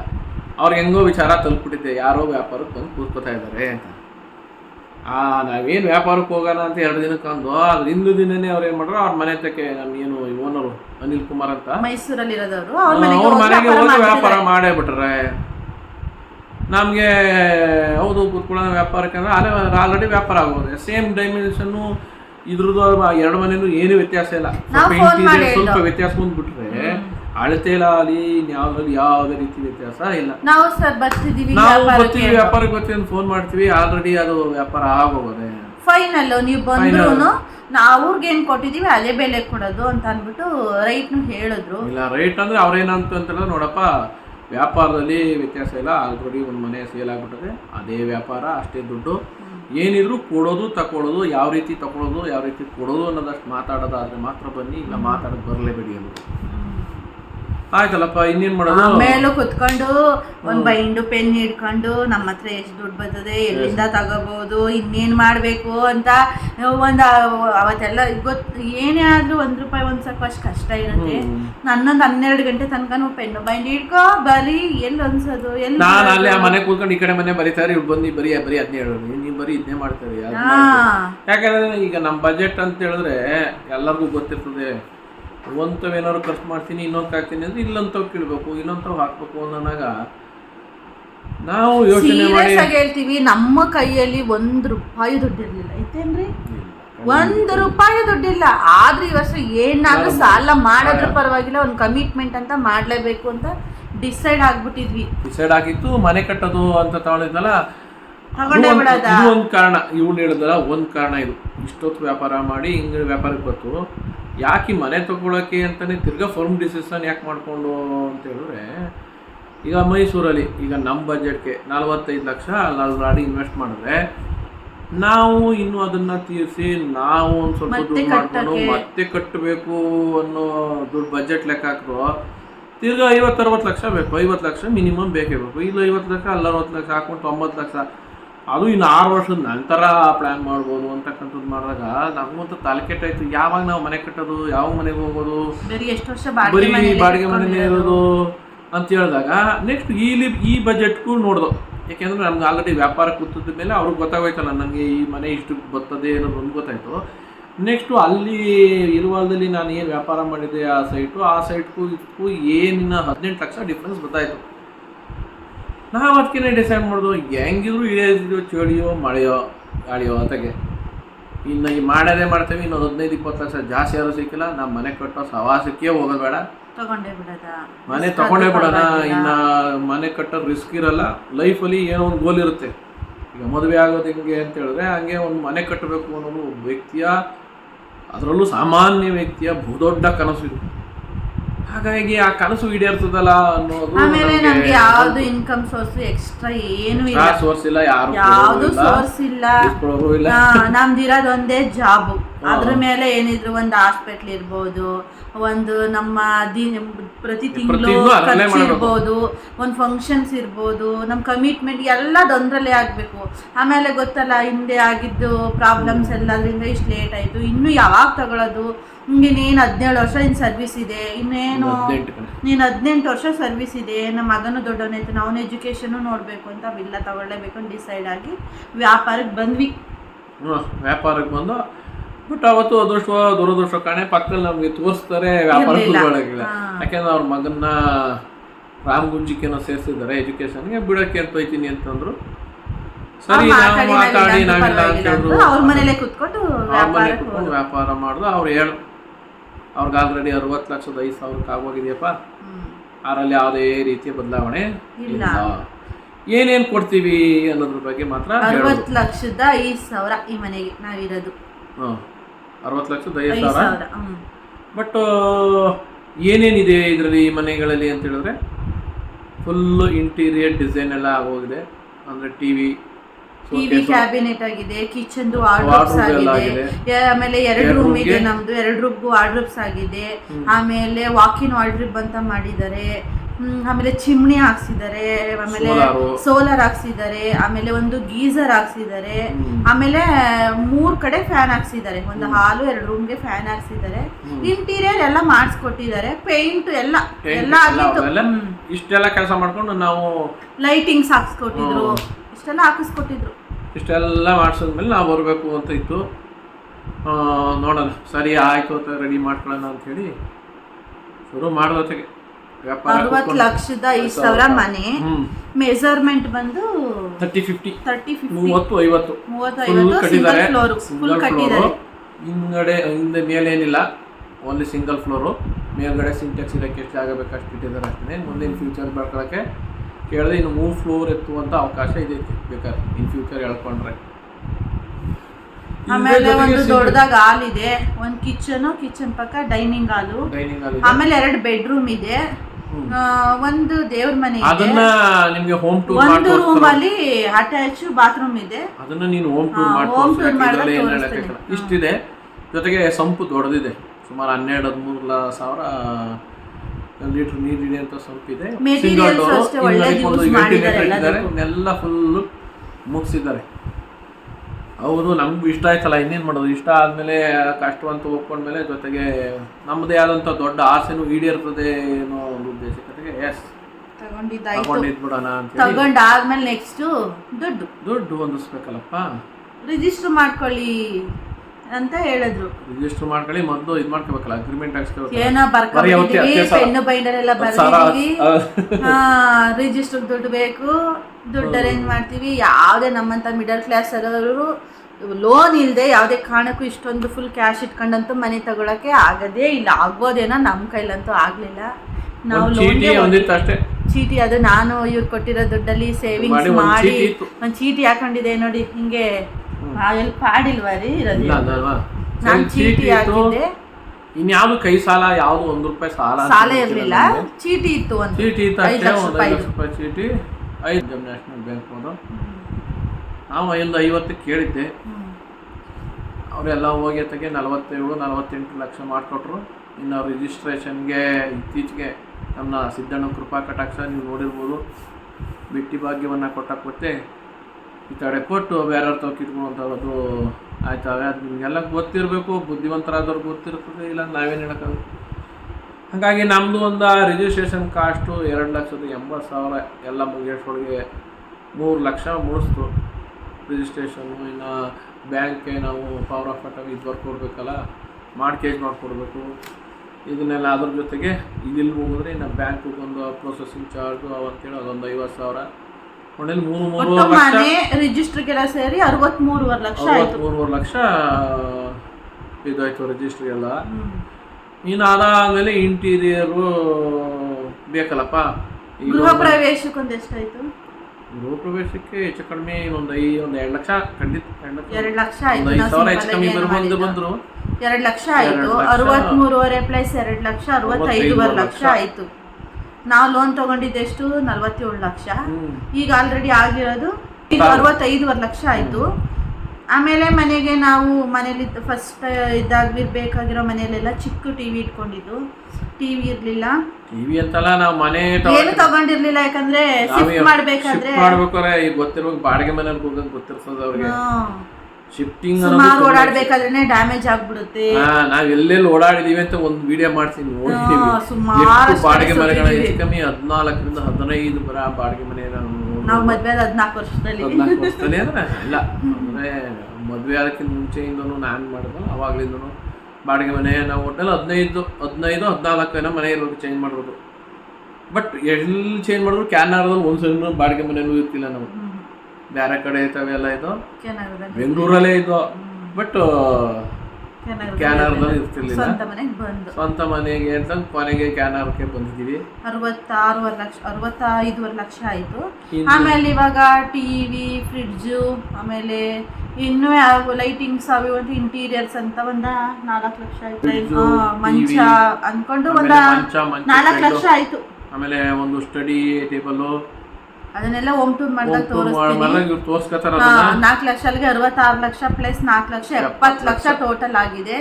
ಅವ್ರಿಗೆ ಹೆಂಗೋ ವಿಚಾರ ತಲುಪಿಟ್ಟಿದ್ದೆ ಯಾರೋ ವ್ಯಾಪಾರಕ್ಕೆ ಬಂದು ಕೂತ್ಕೋತಾ ಇದ್ದಾರೆ ಅಂತ. ಆ ನಾವೇನು ವ್ಯಾಪಾರಕ್ಕೆ ಹೋಗೋಣ ಅಂತ ಎರಡು ದಿನಕ್ಕೆ ಅಂದು ಅದ್ರ ಹಿಂದು ದಿನನೇ ಅವ್ರು ಏನು ಮಾಡ್ರು ಅವ್ರ ಮನೆ ತಕ್ಕೆ ನಮ್ಮ ಏನು ಓನರು ಅನಿಲ್ ಕುಮಾರ್ ಅಂತ. ಮೈಸೂರಲ್ಲಿ ಇರೋದವರು ಅವ್ರ ಮನೆಗೆ ಹೋಗಿ ವ್ಯಾಪಾರ ಮಾಡೇ ಬಿಟ್ರೆ. ನಮಗೆ ಹೌದು ಕುತ್ಕೊಳ್ಳೋ ವ್ಯಾಪಾರಕ್ಕೆ ಅಂದ್ರೆ ಅಲ್ಲೇ ಆಲ್ರೆಡಿ ವ್ಯಾಪಾರ ಆಗ್ಬೋದು ಸೇಮ್ ಡೈಮೆನ್ಷನ್ನು ಇದ್ರದ್ದು ಎರಡು ಮನೇನು ಏನು ವ್ಯತ್ಯಾಸ ಇಲ್ಲ. ಸ್ವಲ್ಪ ವ್ಯತ್ಯಾಸ ಬಂದ್ಬಿಟ್ರೆ ಅಳತೆಲಾಗಲಿ ಯಾವ್ದ್ರಲ್ಲಿ ಯಾವುದೇ ರೀತಿ ವ್ಯತ್ಯಾಸ ಇಲ್ಲ. ನಾವು ಸರ್ ಬರ್ತಿದೀವಿ ನಾವು ಬರ್ತೀವಿ ವ್ಯಾಪಾರಕ್ಕೆ ಬರ್ತೀವಿ ಅಂತ ಫೋನ್ ಮಾಡ್ತೀವಿ ಆಲ್ರೆಡಿ ಅದು ವ್ಯಾಪಾರ ಆಗೋಗೋದೆ. ಫೈನಲ್ ನೀವು ಬಂದ್ರು ಅವ್ರಿಗೆ ಏನ್ ಕೊಟ್ಟಿದೀವಿ ಅದೇ ಬೆಲೆ ಕೊಡೋದು ಅಂತ ಅಂದ್ಬಿಟ್ಟು ರೈಟ್ ಹೇಳಿದ್ರು. ಇಲ್ಲ ರೈಟ್ ಅಂದ್ರೆ ಅವ್ರೇನಂತ ಅಂತಂದ್ರೆ ನೋಡಪ್ಪ ವ್ಯಾಪಾರದಲ್ಲಿ ವ್ಯತ್ಯಾಸ ಇಲ್ಲ ಆಲ್ರೆಡಿ ಒಂದು ಮನೆ ಸೇಲ್ ಆಗ್ಬಿಟ್ಟದೆ ಅದೇ ವ್ಯಾಪಾರ ಅಷ್ಟೇ ದುಡ್ಡು. ಏನಿದ್ರು ಕೊಡೋದು ತಕೊಳ್ಳೋದು ಯಾವ ರೀತಿ ತಗೊಳ್ಳೋದು ಯಾವ ರೀತಿ ಕೊಡೋದು ಅನ್ನೋದಷ್ಟು ಮಾತಾಡೋದಾದ್ರೆ ಮಾತ್ರ ಬನ್ನಿ ಇಲ್ಲ ಮಾತಾಡೋದು ಬರಲೇಬೇಡಿ ಅನ್ನೋದು ಆಯ್ತಲ್ಲಪ್ಪ ಇನ್ನೇನ್ ಮಾಡೋದು? ಆಮೇಲೆ ಕುತ್ಕೊಂಡು ಒಂದ್ ಬೈಂಡು ಪೆನ್ ಇಟ್ಕೊಂಡು ನಮ್ಮ ಹತ್ರ ಎಷ್ಟು ದುಡ್ಡು ಬರ್ತದೆ ಎಲ್ಲಿಂದ ತಗೋಬಹುದು ಇನ್ನೇನ್ ಮಾಡ್ಬೇಕು ಅಂತ ಒಂದ್ ಅವತ್ತೆಲ್ಲ ಗೊತ್ ಏನೇ ಆದ್ರೂ ಒಂದ್ ರೂಪಾಯಿ ಒಂದ್ ಸ್ವಲ್ಪ ಅಷ್ಟು ಕಷ್ಟ ಇರುತ್ತೆ. ಹ್ಮ್. ನನ್ನೊಂದು ಹನ್ನೆರಡು ಗಂಟೆ ತನಕ ನಾವು ಪೆನ್ನು ಬೈಂಡ್ ಹಿಡ್ಕೋ ಬರೀ ಎಲ್ಲಿ ಅನ್ಸೋದು ಎಲ್ಲಿ ನಾನು ಅಲ್ಲೇ ಆ ಮನೆ ಕೂತ್ಕೊಂಡು ಈ ಕಡೆ ಮನೆ ಬರೀತಾರೆ ಇವ್ರು ಬಂದು ಬರೀ ಬರೀ ಅದನ್ನೇ ಹೇಳೋದು. ನೀವು ಬರೀ ಇದನ್ನೇ ಮಾಡ್ತಾರೆ ಅದ್ ಹಾ. ಮಾಡ್ತಾರೆ. ಯಾಕಂದ್ರೆ ಈಗ ನಮ್ಮ ಬಜೆಟ್ ಅಂತ ಹೇಳಿದ್ರೆ ಎಲ್ಲರಿಗೂ ಗೊತ್ತಿರ್ತದೆ. ಒಂಥವ್ ಏನಾದ್ರು ಖರ್ಚು ಮಾಡ್ತೀನಿ ಇನ್ನೊಂದು ಹಾಕ್ತೀನಿ ಅಂದ್ರೆ ಇಲ್ಲಂತವ್ ಕೀಳ್ಬೇಕು ಇನ್ನೊಂದು ಹಾಕ್ಬೇಕು ಅನ್ನೋನಾಗ ನಾವು ಯೋಚನೆ ಮಾಡಿ ಸೀರಿಯಸ್ ಆಗಿ ಹೇಳ್ತೀವಿ ನಮ್ಮ ಕೈಯಲ್ಲಿ ಒಂದ್ ರೂಪಾಯಿ ದುಡ್ಡಿರ್ಲಿಲ್ಲ. ಐತೇನ್ರಿ ಒಂದ್ ರೂಪಾಯಿ ದುಡ್ಡಿಲ್ಲ. ಆದ್ರೆ ಈ ವರ್ಷ ಏನಾದ್ರೂ ಸಾಲ ಮಾಡೋದ್ರ ಪರವಾಗಿಲ್ಲ ಒಂದು ಕಮಿಟ್ಮೆಂಟ್ ಅಂತ ಮಾಡ್ಲೇಬೇಕು ಅಂತ ಡಿಸೈಡ್ ಆಗ್ಬಿಟ್ಟಿದ್ವಿ. ಡಿಸೈಡ್ ಆಗಿತ್ತು ಮನೆ ಕಟ್ಟೋದು ಅಂತ ತಗೊಂಡಿದ್ನಲ್ಲ ಒಂದ್ ಕಾರಣ. ಇವ್ನು ಹೇಳಿದಲ್ಲ ಒಂದು ಕಾರಣ ಇದು. ಇಷ್ಟೊತ್ತು ವ್ಯಾಪಾರ ಮಾಡಿ ಹಿಂಗೆ ವ್ಯಾಪಾರಕ್ಕೆ ಬಂತು. ಯಾಕೆ ಈ ಮನೆ ತಗೊಳಕ್ಕೆ ಅಂತಲೇ ತಿರ್ಗಾ ಫರ್ಮ್ ಡಿಸಿಷನ್ ಯಾಕೆ ಮಾಡಿಕೊಂಡು ಅಂತ ಹೇಳಿದ್ರೆ ಈಗ ಮೈಸೂರಲ್ಲಿ ಈಗ ನಮ್ಮ ಬಜೆಟ್ಗೆ ನಲವತ್ತೈದು ಲಕ್ಷ ಅಲ್ಲಿ ಗಾಡಿ ಇನ್ವೆಸ್ಟ್ ಮಾಡಿದ್ರೆ ನಾವು ಇನ್ನು ಅದನ್ನ ತೀರಿಸಿ ನಾವು ಒಂದು ಸ್ವಲ್ಪ ದುಡ್ಡು ಮಾಡ್ಕೊಂಡು ಮತ್ತೆ ಕಟ್ಟಬೇಕು ಅನ್ನೋ ದುಡ್ಡು ಬಜೆಟ್ ಲೆಕ್ಕ ಹಾಕಿದ್ರು ತಿರ್ಗಾ ಐವತ್ತರವತ್ತು ಲಕ್ಷ ಬೇಕು ಐವತ್ತು ಲಕ್ಷ ಮಿನಿಮಮ್ ಬೇಕೇ ಬೇಕು. ಇಲ್ಲ ಐವತ್ತು ಲಕ್ಷ ಅಲ್ಲ ಅರವತ್ತು ಲಕ್ಷ ಹಾಕೊಂಡು ತೊಂಬತ್ತು ಲಕ್ಷ ಅದು ಇನ್ನು ಆರು ವರ್ಷದ ನಂತರ ಪ್ಲ್ಯಾನ್ ಮಾಡ್ಬೋದು ಅಂತಕ್ಕಂಥದ್ದು ಮಾಡಿದಾಗ ನಮಗಂತೂ ತಲೆ ಕೆಟ್ಟಾಯ್ತು. ಯಾವಾಗ ನಾವು ಮನೆ ಕಟ್ಟೋದು ಯಾವ ಮನೆಗೆ ಹೋಗೋದು ಬರೀ ಬಾಡಿಗೆ ಮನೆ ಇರೋದು ಅಂತ ಹೇಳಿದಾಗ ನೆಕ್ಸ್ಟ್ ಈ ಈ ಬಜೆಟ್ಗೂ ನೋಡ್ದು. ಯಾಕೆಂದ್ರೆ ನಮ್ಗೆ ಆಲ್ರೆಡಿ ವ್ಯಾಪಾರ ಕೂತದ ಮೇಲೆ ಅವ್ರಿಗೆ ಗೊತ್ತಾಗೋಯ್ತಲ್ಲ ನನಗೆ ಈ ಮನೆ ಇಷ್ಟು ಬರ್ತದೆ ಅನ್ನೋದು ಒಂದು ಗೊತ್ತಾಯ್ತು. ನೆಕ್ಸ್ಟು ಅಲ್ಲಿ ಇರುವಲ್ಲಿ ನಾನು ಏನು ವ್ಯಾಪಾರ ಮಾಡಿದ್ದೆ ಆ ಸೈಟು ಆ ಸೈಟ್ಗೂ ಇದಕ್ಕೂ ಏನಿನ್ನ ಹದಿನೆಂಟು ಲಕ್ಷ ಡಿಫ್ರೆನ್ಸ್ ಗೊತ್ತಾಯ್ತು ನಾವು ಅದಕ್ಕೆ ಡಿಸೈಡ್ ಮಾಡೋದು ಹೆಂಗಿದ್ರು ಇಳಿಯೋದಿದೆಯೋ ಚಳಿಯೋ ಮಳೆಯೋ ಗಾಳಿಯೋ ಅತಗೆ ಇನ್ನು ಈ ಮಾಡೋದೇ ಮಾಡ್ತೇವೆ ಇನ್ನೊಂದು ಹದಿನೈದು ಇಪ್ಪತ್ತು ಲಕ್ಷ ಜಾಸ್ತಿ ಯಾರು ಸಿಕ್ಕಿಲ್ಲ ನಮ್ಮ ಮನೆ ಕಟ್ಟೋ ಸವಾಸಕ್ಕೆ ಹೋಗೋದು ಬೇಡ. ತಗೊಂಡೇ ಬಿಡದ? ಮನೆ ತಗೊಂಡೇ ಬಿಡೋಣ ಇನ್ನ ಮನೆ ಕಟ್ಟೋ ರಿಸ್ಕ್ ಇರಲ್ಲ. ಲೈಫಲ್ಲಿ ಏನೋ ಒಂದು ಗೋಲ್ ಇರುತ್ತೆ. ಈಗ ಮದುವೆ ಆಗೋದು ಹೆಂಗೆ ಅಂತ ಹೇಳಿದ್ರೆ ಹಂಗೆ ಒಂದು ಮನೆ ಕಟ್ಟಬೇಕು ಅನ್ನೋದು ಒಬ್ಬ ವ್ಯಕ್ತಿಯ ಅದರಲ್ಲೂ ಸಾಮಾನ್ಯ ವ್ಯಕ್ತಿಯ ಬಹುದೊಡ್ಡ ಕನಸು ಇದು. ಹಾಗಾಗಿ ಆ ಕನಸು ಈಡೇರ್ತದಲ್ಲ ಅನ್ನೋದು ಆಮೇಲೆ ನಮ್ಗೆ ಯಾವ್ದು ಇನ್ಕಮ್ ಸೋರ್ಸ್ ಎಕ್ಸ್ಟ್ರಾ ಏನು ಇಲ್ಲ. ಸೋರ್ಸ್ ಇಲ್ಲ ಯಾರು ಯಾವ್ದು ಸೋರ್ಸ್ ಇಲ್ಲ. ನಮ್ದಿರೋದೊಂದೇ ಜಾಬ್ ಅದ್ರ ಮೇಲೆ ಏನಿದ್ರು ಒಂದು ಹಾಸ್ಪಿಟ್ಲ್ ಇರ್ಬೋದು ಒಂದು ನಮ್ಮ ದಿನ ಪ್ರತಿ ತಿಂಗಳು ಖರ್ಚು ಇರ್ಬೋದು ಒಂದು ಫಂಕ್ಷನ್ಸ್ ಇರ್ಬೋದು ನಮ್ಮ ಕಮಿಟ್ಮೆಂಟ್ ಎಲ್ಲ ಒಂದರಲ್ಲೇ ಆಗಬೇಕು. ಆಮೇಲೆ ಗೊತ್ತಲ್ಲ ಹಿಂದೆ ಆಗಿದ್ದು ಪ್ರಾಬ್ಲಮ್ಸ್ ಎಲ್ಲದ್ರಿಂದ ಇಷ್ಟು ಲೇಟ್ ಆಯಿತು. ಇನ್ನು ಯಾವಾಗ ತಗೊಳ್ಳೋದು ಹಿಂಗೆ ನೀನು ಹದಿನೇಳು ವರ್ಷ ಇನ್ನು ಸರ್ವಿಸ್ ಇದೆ. ಇನ್ನೇನು. ನೀನು ಹದಿನೆಂಟು ವರ್ಷ ಸರ್ವಿಸ್ ಇದೆ. ನಮ್ಮ ಮಗನು ದೊಡ್ಡವನೈತೆ ಅವನ ಎಜುಕೇಷನು ನೋಡಬೇಕು ಅಂತ ಅವೆಲ್ಲ ತಗೊಳ್ಳೇಬೇಕು ಅಂತ ಡಿಸೈಡ್ ಆಗಿ ವ್ಯಾಪಾರಕ್ಕೆ ಬಂದ್ವಿ. ವ್ಯಾಪಾರಕ್ಕೆ ಬಂದು ಬಟ್ ಅವತ್ತು ಅದೃಷ್ಟ ದುರದೃಷ್ಟ ಕಾಣೆ ಪಕ್ಕದಲ್ಲಿ ನಮ್ಗೆ ತೋರಿಸ್ತಾರೆ ವ್ಯಾಪಾರ ಯಾಕಂದ್ರೆ. ಯಾಕೆಂದ್ರೆ ಅವ್ರ ಮಗನ್ನ ರಾಮ್ ಗುಂಜಿಕೆನ ಸೇರಿಸಿದ್ದಾರೆ ಎಜುಕೇಶನ್ಗೆ ಬಿಡಕ್ಕೆ ಅಂತ ಹೋಯ್ತೀನಿ ಅಂತಂದ್ರು. ಸರಿ ನಾವು ಮಾತಾಡಿ ನಾವೆಲ್ಲ ಅಂತಂದ್ರು ಹೇಳಿದ್ರು ಅವ್ರ ಮನೇಲೆ ಕುತ್ಕೊಂಡು ವ್ಯಾಪಾರ ಮಾಡಿದ್ರು ಅವ್ರು ಹೇಳು ಅವ್ರಿಗೆ ಆಲ್ರೆಡಿ ಅರವತ್ತು ಲಕ್ಷದ ಐದು ಸಾವಿರಕ್ಕೆ ಆಗೋಗಿದೆಯಪ್ಪ. ಅದರಲ್ಲಿ ಯಾವುದೇ ರೀತಿಯ ಬದಲಾವಣೆ ಇಲ್ಲ. ಏನೇನು ಕೊಡ್ತೀವಿ ಅನ್ನೋದ್ರ ಬಗ್ಗೆ ಮಾತ್ರ ಅರವತ್ತು ಲಕ್ಷದ ಐದು ಸಾವಿರ ಈ ಮನೆಗೆ ನಾವಿರೋದು. ಹಾಂ ಅರವತ್ತು ಲಕ್ಷದ ಐದು ಸಾವಿರ? ಬಟ್ ಏನೇನಿದೆ ಇದರಲ್ಲಿ ಈ ಮನೆಗಳಲ್ಲಿ ಅಂತ ಹೇಳಿದ್ರೆ ಫುಲ್ಲು ಇಂಟೀರಿಯರ್ ಡಿಸೈನ್ ಎಲ್ಲ ಆಗೋಗಿದೆ. ಅಂದರೆ ಟಿ ವಿ ಟಿವಿ ಕ್ಯಾಬಿನೆಟ್ ಆಗಿದೆ ಕಿಚನ್ ವಾರ್ಡ್ರೋಬ್ಸ್ ಆಗಿದೆ. ಆಮೇಲೆ ಎರಡು ರೂಮ್ ಇದೆ ನಮ್ದು ಎರಡು ರೂಮ್ ವಾರ್ಡ್ರೋಬ್ಸ್ ಆಗಿದೆ. ಆಮೇಲೆ ವಾಕಿನ್ ವಾರ್ಡ್ರೋಬ್ ಅಂತ ಮಾಡಿದ್ದಾರೆ. ಆಮೇಲೆ ಚಿಮ್ಣಿ ಹಾಕ್ಸಿದ್ದಾರೆ ಆಮೇಲೆ. ಸೋಲಾರ್. ಹಾಕ್ಸಿದ್ದಾರೆ ಆಮೇಲೆ ಒಂದು ಗೀಸರ್ ಹಾಕ್ಸಿದ್ದಾರೆ ಆಮೇಲೆ ಮೂರ್ ಕಡೆ ಫ್ಯಾನ್ ಹಾಕ್ಸಿದ್ದಾರೆ ಒಂದು ಹಾಲು ಎರಡು ರೂಮ್ಗೆ ಫ್ಯಾನ್ ಹಾಕ್ಸಿದ್ದಾರೆ ಇಂಟೀರಿಯರ್ ಎಲ್ಲ ಮಾಡಿಸ್ಕೊಟ್ಟಿದ್ದಾರೆ ಪೇಂಟ್ ಎಲ್ಲ ಎಲ್ಲ ಆಗಿತ್ತು. ಇಷ್ಟೆಲ್ಲ ಕೆಲಸ ಮಾಡ್ಕೊಂಡು ನಾವು ಲೈಟಿಂಗ್ಸ್ ಹಾಕ್ಸ್ಕೊಟ್ಟಿದ್ರು ಇಷ್ಟೆಲ್ಲ ಹಾಕಿಸ್ಕೊಟ್ಟಿದ್ರು. ಇಷ್ಟೆಲ್ಲ ಮಾಡಿಸಿದ್ಮೇಲೆ ನಾವು ಬರಬೇಕು ಅಂತ ಇತ್ತು. ನೋಡೋಣ ಸರಿ ಆಯಿತು ಅಂತ ರೆಡಿ ಮಾಡ್ಕೊಳ್ಳೋಣ ಅಂತ ಹೇಳಿ ಶುರು ವ್ಯಾಪಾರ ಅರವತ್ತು ಲಕ್ಷದ ಐದು ಸಾವಿರ ಮನೆ. ಮೆಜರ್ಮೆಂಟ್ ಬಂದು ತರ್ಟಿ ಫಿಫ್ಟಿ ತರ್ಟಿ ಮೂವತ್ತು ಐವತ್ತು. ಮೂವತ್ತು ಫುಲ್ ಐವತ್ತು ಸಿಂಗಲ್ ಕಟ್ಟಿದ್ದಾರೆ. ಫ್ಲೋರ್ ಫುಲ್ ಕಟ್ಟಿದ್ದಾರೆ. ಹಿಂದ್ಗಡೆ ಹಿಂದೆ ಮೇಲೇನಿಲ್ಲ ಓನ್ಲಿ ಸಿಂಗಲ್ ಫ್ಲೋರು ಮೇಲ್ಗಡೆ ಸಿಂಟೆಕ್ಸ್ ಇದಕ್ಕೆ ಎಷ್ಟು ಜಾಗ ಬೇಕು ಅಷ್ಟು ಇಟ್ಟಿದ್ದಾರೆ ಅಷ್ಟೇ. ಮುಂದಿನ ಫ್ಯೂಚರ್ ಬರ್ಕೊಳ್ಳೋಕ್ಕೆ ಕೇಳಿದ್ರೆ ಇನ್ನು ಮೂರು ಫ್ಲೋರ್ ಎತ್ತುವಂಥ ಅವಕಾಶ ಇದೆ ಬೇಕಾದ್ರೆ. ಇನ್ ಫ್ಯೂಚರ್ ಹೇಳ್ಕೊಂಡ್ರೆ. ಆಮೇಲೆ ಒಂದು ದೊಡ್ಡದಾಗ ಹಾಲ್ ಇದೆ. ಒಂದು ಕಿಚನ್ ಕಿಚನ್ ಪಕ್ಕ ಡೈನಿಂಗ್ ಹಾಲು ಆಮೇಲೆ ಎರಡು ಬೆಡ್ರೂಮ್ ಇದೆ. ಒಂದು ದೇವ್ರ ಮನೆ ಇದೆ. ಅದನ್ನ ನಿಮ್ಗೆ ಹೋಮ್ ಟೂರ್ ಒಂದು ರೂಮ್ ಅಲ್ಲಿ ಅಟ್ಯಾಚ್ ಬಾತ್ರೂಮ್ ಇದೆ. ಅದನ್ನ ನೀನು ಹೋಮ್ ಟೂರ್ ಮಾಡ್ಕೊಂಡು. ಇಷ್ಟಿದೆ. ಜೊತೆಗೆ ಸಂಪು ದೊಡ್ಡದಿದೆ. ಸುಮಾರು ಹನ್ನೆರಡು ಹದಿಮೂರು ಸಾವಿರ ಲೀಟರ್ ನೀರು ಅಂತ ಸಂಪ್ ಇದೆ. ಎಲ್ಲದಕ್ಕೂ. ಇದನ್ನೆಲ್ಲ ಫುಲ್ಲು ಮುಗಿಸಿದ್ದಾರೆ. ಹೌದು ನಮಗೂ ಇಷ್ಟ ಆಯ್ತಲ್ಲ ಇನ್ನೇನು ಮಾಡೋದು? ಇಷ್ಟ ಆದಮೇಲೆ ಕಷ್ಟವಂತ ಒಪ್ಕೊಂಡ್ಮೇಲೆ ಜೊತೆಗೆ ನಮ್ಮದೇ ಆದಂಥ ದೊಡ್ಡ ಆಸೆನೂ ಈಡೇರ್ತದೆ ಏನೋ ಒಂದು ಉದ್ದೇಶಕ್ಕೆ ಎಸ್ ತಗೊಂಡಿದ್ದಾಯ್ತು. ತಗೊಂಡಿದ್ಬಿಡೋಣ ಅಂತ ತಗೊಂಡಾದ್ಮೇಲೆ ನೆಕ್ಸ್ಟ್ ದುಡ್ಡು. ದುಡ್ಡು ಹೊಂದಿಸ್ಬೇಕಲ್ಲಪ್ಪ. ರಿಜಿಸ್ಟರ್ ಮಾಡ್ಕೊಳ್ಳಿ ಅಂತ ಹೇಳಿದ್ರು. ರಿಜಿಸ್ಟರ್ ಮಾಡ್ಕೊಳ್ಳಿ ಮೊದಲು ಇದು ಮಾಡ್ಕೋಬೇಕಲ್ಲ ಅಗ್ರಿಮೆಂಟ್ ಏನೋ ಬರೀ ಅವತ್ತೇ ಬರ್ಕೊಂಡಿದೀವಿ. ಪೆನ್ನು ಬೈಂಡರ್ ಎಲ್ಲ ಹತ್ತು ಸಾವಿರ, ಬರ್ದಿದೀವಿ ರಿಜಿಸ್ಟರ್ ದುಡ್ಡು ಬೇಕು. ದುಡ್ಡು ಅರೇಂಜ್ ಮಾಡ್ತೀವಿ? ಯಾವುದೇ ನಮ್ಮಂಥ ಮಿಡಲ್ ಕ್ಲಾಸ್ ಅವರು ಲೋನ್ ಇಲ್ಲದೆ ಯಾವುದೇ ಕಾರಣಕ್ಕೂ ಇಷ್ಟೊಂದು ಫುಲ್ ಕ್ಯಾಶ್ ಇಟ್ಕೊಂಡಂತೂ ಮನೆ ತಗೊಳಕ್ಕೆ ಆಗದೇ ಇಲ್ಲ. ಆಗ್ಬೋದೇನೋ ನಮ್ಮ ಕೈಲಂತೂ ಆಗಲಿಲ್ಲ. ನಾವು ಚೀಟಿ ಅದು ನಾನು ಇವ್ರು ಕೊಟ್ಟಿರೋ ದುಡ್ಡಲ್ಲಿ ಸೇವಿಂಗ್ಸ್ ಮಾಡಿ ಒಂದ್ ಚೀಟಿ ಹಾಕೊಂಡಿದೆ ನೋಡಿ ಹಿಂಗೆ ಎಲ್ಲಿ ಪಾಡಿಲ್ವಾ ರೀ ಇರೋದು? ನಾನು ಚೀಟಿ ಹಾಕಿದ್ದೆ. ಇನ್ಯಾವುದು ಕೈ ಸಾಲ ಯಾವುದು ಒಂದು ರೂಪಾಯಿ ಸಾಲ ಸಾಲ ಇರಲಿಲ್ಲ. ಚೀಟಿ ಇತ್ತು ಒಂದು ಚೀಟಿ ಇತ್ತು ಐದು ರೂಪಾಯಿ ಚೀಟಿ. ಐದು ನ್ಯಾಷನಲ್ ಬ್ಯಾಂಕ್ ಹೋದ ನಾವು ಐದು ಐವತ್ತು ಕೇಳಿದ್ದೆ. ಅವರೆಲ್ಲ ಹೋಗಿ ತೆಗೆ ನಲವತ್ತೇಳು, ನಲವತ್ತೆಂಟು ಲಕ್ಷ ಮಾಡಿಕೊಟ್ರು. ಇನ್ನು ರಿಜಿಸ್ಟ್ರೇಷನ್ಗೆ ಇತ್ತೀಚೆಗೆ ನಮ್ಮ ಸಿದ್ದಣ್ಣ ಕೃಪಾ ಕಟಾಕ್ಷ ನೀವು ನೋಡಿರ್ಬೋದು. ಬಿಟ್ಟಿ ಭಾಗ್ಯವನ್ನು ಕೊಟ್ಟಾಕೊತ್ತೆ ಈ ಕಡೆ ಕೊಟ್ಟು ಬೇರೆ ತಾವು ಅದು ಆಯ್ತವೆ. ಅದು ನಿಮಗೆಲ್ಲ ಗೊತ್ತಿರಬೇಕು ಬುದ್ಧಿವಂತರಾದವ್ರು ಗೊತ್ತಿರ್ತದೆ, ಇಲ್ಲ ನಾವೇನು ಹೇಳೋಕ್ಕಾಗಲ್ಲ. ಹಾಗಾಗಿ ನಮ್ಮದು ಒಂದು ರಿಜಿಸ್ಟ್ರೇಷನ್ ಕಾಸ್ಟು ಎರಡು ಲಕ್ಷದ ಎಂಬತ್ತು ಸಾವಿರ. ಎಲ್ಲ ಮುಗಿಯೋಷ್ಟೊಳಗೆ ಮೂರು ಲಕ್ಷ ಮುಗಿಸ್ತು. ರಿಜಿಸ್ಟ್ರೇಷನ್ನು ಇನ್ನು ಬ್ಯಾಂಕ್ಗೆ ನಾವು ಪವರ್ ಆಫ್ ಅಟಮ್ ಇದು ಬರ್ಕೊಡ್ಬೇಕಲ್ಲ ಮಾರ್ಕೇಜ್ ಮಾಡಿಕೊಡ್ಬೇಕು. ಇದನ್ನೆಲ್ಲ ಅದ್ರ ಜೊತೆಗೆ ಇದಿಲ್ಲಿ ಹೋಗಿದ್ರೆ ಇನ್ನು ಬ್ಯಾಂಕಿಗೆ ಒಂದು ಪ್ರೊಸೆಸಿಂಗ್ ಚಾರ್ಜು ಅವಂತೇಳಿ ಅದೊಂದು ಐವತ್ತು ಸಾವಿರ. ಒಳ್ಳೆ ಮೂರು ಮೂರು ಒಟ್ಟು ಲಕ್ಷ. ರಿಜಿಸ್ಟರ್ಗೆಲ್ಲ ಸೇರಿ ಅರವತ್ಮೂರುವರೆ ಲಕ್ಷ ಆಯ್ತು. ಮೂರುವರೆ ಲಕ್ಷ ಇದಾಯಿತು ರಿಜಿಸ್ಟ್ರಿ ಎಲ್ಲ ಹ್ಮ್. ಇನ್ನು ಅದಾದಮೇಲೆ ಇಂಟೀರಿಯರು ಬೇಕಲ್ಲಪ್ಪ? ಈಗ ಗೃಹ ಪ್ರವೇಶಕ್ಕೊಂದು ಎಷ್ಟಾಯ್ತು ಗೃಹ ಪ್ರವೇಶಕ್ಕೆ ಹೆಚ್ಚು ಕಡಿಮೆ ಒಂದು ಐ ಒಂದು ಎರಡು ಲಕ್ಷ ಖಂಡಿತ ಎರಡು ಲಕ್ಷ. ಎರಡ್ ಲಕ್ಷ ಒಂದು ಆಯ್ತು. ಐದು ಸಾವಿರ ಹೆಚ್ಚು ಕಮ್ಮಿ ಬರ್ಬಂದು ಬಂದ್ರು. ಎರಡ್ ಲಕ್ಷ ಆಯ್ತು. ಎರಡ್ ಲಕ್ಷ. ಅರವತ್ ಪ್ಲಸ್ ಎರಡ್ ಲಕ್ಷ ಅರವತ್ತೈದುವರೆ ಅರವತ್ತೈದುವರೆ ಲಕ್ಷ ಲಕ್ಷ. ಆಯ್ತು. ನಾವು ಲೋನ್ ತಗೊಂಡಿದ್ದೆಷ್ಟು? ನಲ್ವತ್ತೇಳು ಲಕ್ಷ. ಹ್ಮ್. ಈಗ ಆಲ್ರೆಡಿ ಆಗಿರೋದು ಈಗ. ಅರವತ್ತೈದುವರೆ ಲಕ್ಷ ಆಯ್ತು. ಆಮೇಲೆ ಮನೆಗೆ ನಾವು ಮನೇಲಿ ಫಸ್ಟ್ ಇದಾಗಿರ್ಬೇಕಾಗಿರೋ ಬೇಕಾಗಿರೋ ಮನೆಯಲ್ಲೆಲ್ಲ ಚಿಕ್ಕ ಟಿವಿ ಇಟ್ಕೊಂಡಿದ್ದು. ಟಿವಿ ಇರ್ಲಿಲ್ಲ. ಟಿವಿ ಅಂತಲ್ಲ ನಾವು ಮನೆ ಏನು ತಗೊಂಡಿರ್ಲಿಲ್ಲ ಯಾಕಂದ್ರೆ ಶಿಫ್ಟ್ ಮಾಡ್ಬೇಕಾದ್ರೆ. ಮಾಡ್ಬೇಕಾದ್ರೆ ಈಗ ಗೊತ್ತಿರೋ ಬಾಡಿಗೆ ಮನೆಯಲ್ಲಿ ಹೋಗಂಗ್ ಗೊತ್ತಿರ್ತದ ಅವ್ರಿಗೆ. ಶಿಫ್ಟಿಂಗ್ ಸುಮಾರು ಓಡಾಡ್ಬೇಕಾದ್ರೆ ಡ್ಯಾಮೇಜ್ ಆಗ್ಬಿಡುತ್ತೆ. ನಾವ್ ಎಲ್ಲೆಲ್ಲಿ ಓಡಾಡಿದೀವಿ ಅಂತ ಒಂದ್ ವಿಡಿಯೋ ಮಾಡ್ತೀನಿ ನೋಡ್ತೀವಿ. ಸುಮಾರು ಬಾಡಿಗೆ ಮನೆಗಳ. ಹೆಚ್ಚು ಕಮ್ಮಿ? ಹದಿನಾಲ್ಕರಿಂದ ಹದಿನೈದು ಬರ ಬಾಡಿಗೆ ಮನೆ ನಾವು ಮದ್ವೆ ಹದ್ನಾಲ್ಕು ವರ್ಷದಲ್ಲಿ. ಹದಿನಾಲ್ಕು ವರ್ಷದಲ್ಲಿ ಅಂದ್ರೆ ಇಲ್ಲ ಅಂದ್ರೆ ಮದ್ವೆ ಮುಂಚೆಯಿಂದನೂ ನಾನು ಮಾಡಿದ್ರು ಅವಾಗ್ಲಿಂದನು ಬಾಡಿಗೆ ಮನೆ ನಾವು ಒಟ್ಟಲ್ಲಿ ಹದಿನೈದು ಹದಿನೈದು ಹದಿನಾಲ್ಕು ಏನೋ ಮನೆ ಇರೋದು ಚೇಂಜ್ ಮಾಡಿರೋದು ಬಟ್ ಎಲ್ಲಿ ಚೇಂಜ್ ಮಾಡಿದ್ರು ಕ್ಯಾನಾರದಲ್ಲಿ ಒಂದು ಸಲ ಬಾಡಿಗೆ ಮನೆಯಲ್ಲೂ ಇರ್ತಿಲ್ಲ ನಾವು. ಬೇರೆ ಕಡೆ ಇರ್ತಾವೆ ಎಲ್ಲ ಇದು. ಬೆಂಗಳೂರಲ್ಲೇ ಇದು. ಬಟ್ ಕ್ಯಾನರ್ದಲ್ಲಿ ಇರ್ತಿರ್ಲಿಲ್ಲ. ಸ್ವಂತ ಮನೆಗೆ ಬಂದು. ಸ್ವಂತ ಮನೆಗೆ ಅಂತ ಕೊನೆಗೆ ಕ್ಯಾನರ್ಗೆ ಬಂದಿದ್ದೀವಿ. ಅರವತ್ತಾರೂವರೆ ಲಕ್ಷ ಅರವತ್ತೈದುವರೆ ಲಕ್ಷ ಆಯ್ತು. ಆಮೇಲೆ ಇವಾಗ ಟಿವಿ ಫ್ರಿಡ್ಜು ಆಮೇಲೆ ಇನ್ನೂ ಲೈಟಿಂಗ್ಸ್ ಅವು ಒಂದು ಇಂಟೀರಿಯರ್ಸ್ ಅಂತ ಒಂದ ನಾಲ್ಕು ಲಕ್ಷ ಆಯ್ತು. ಮಂಚ ಅನ್ಕೊಂಡು ಒಂದ ನಾಲ್ಕು ಲಕ್ಷ ಆಯ್ತು. ಆಮೇಲೆ ಒಂದು ಸ್ಟಡಿ ಟೇಬಲ್ ಅದನ್ನೆಲ್ಲ ಹೋಮ್ ಟೂರ್ ಮಾಡಿದಾಗ ತೋರಿಸ್ತೀನಿ. ನಾಲ್ಕು ಲಕ್ಷ ಅಲ್ಲಿಗೆ ಅರವತ್ತಾರು ಲಕ್ಷ ಪ್ಲಸ್ ನಾಲ್ಕು ಲಕ್ಷ ಎಪ್ಪತ್ತು ಲಕ್ಷ ಟೋಟಲ್ ಆಗಿದೆ.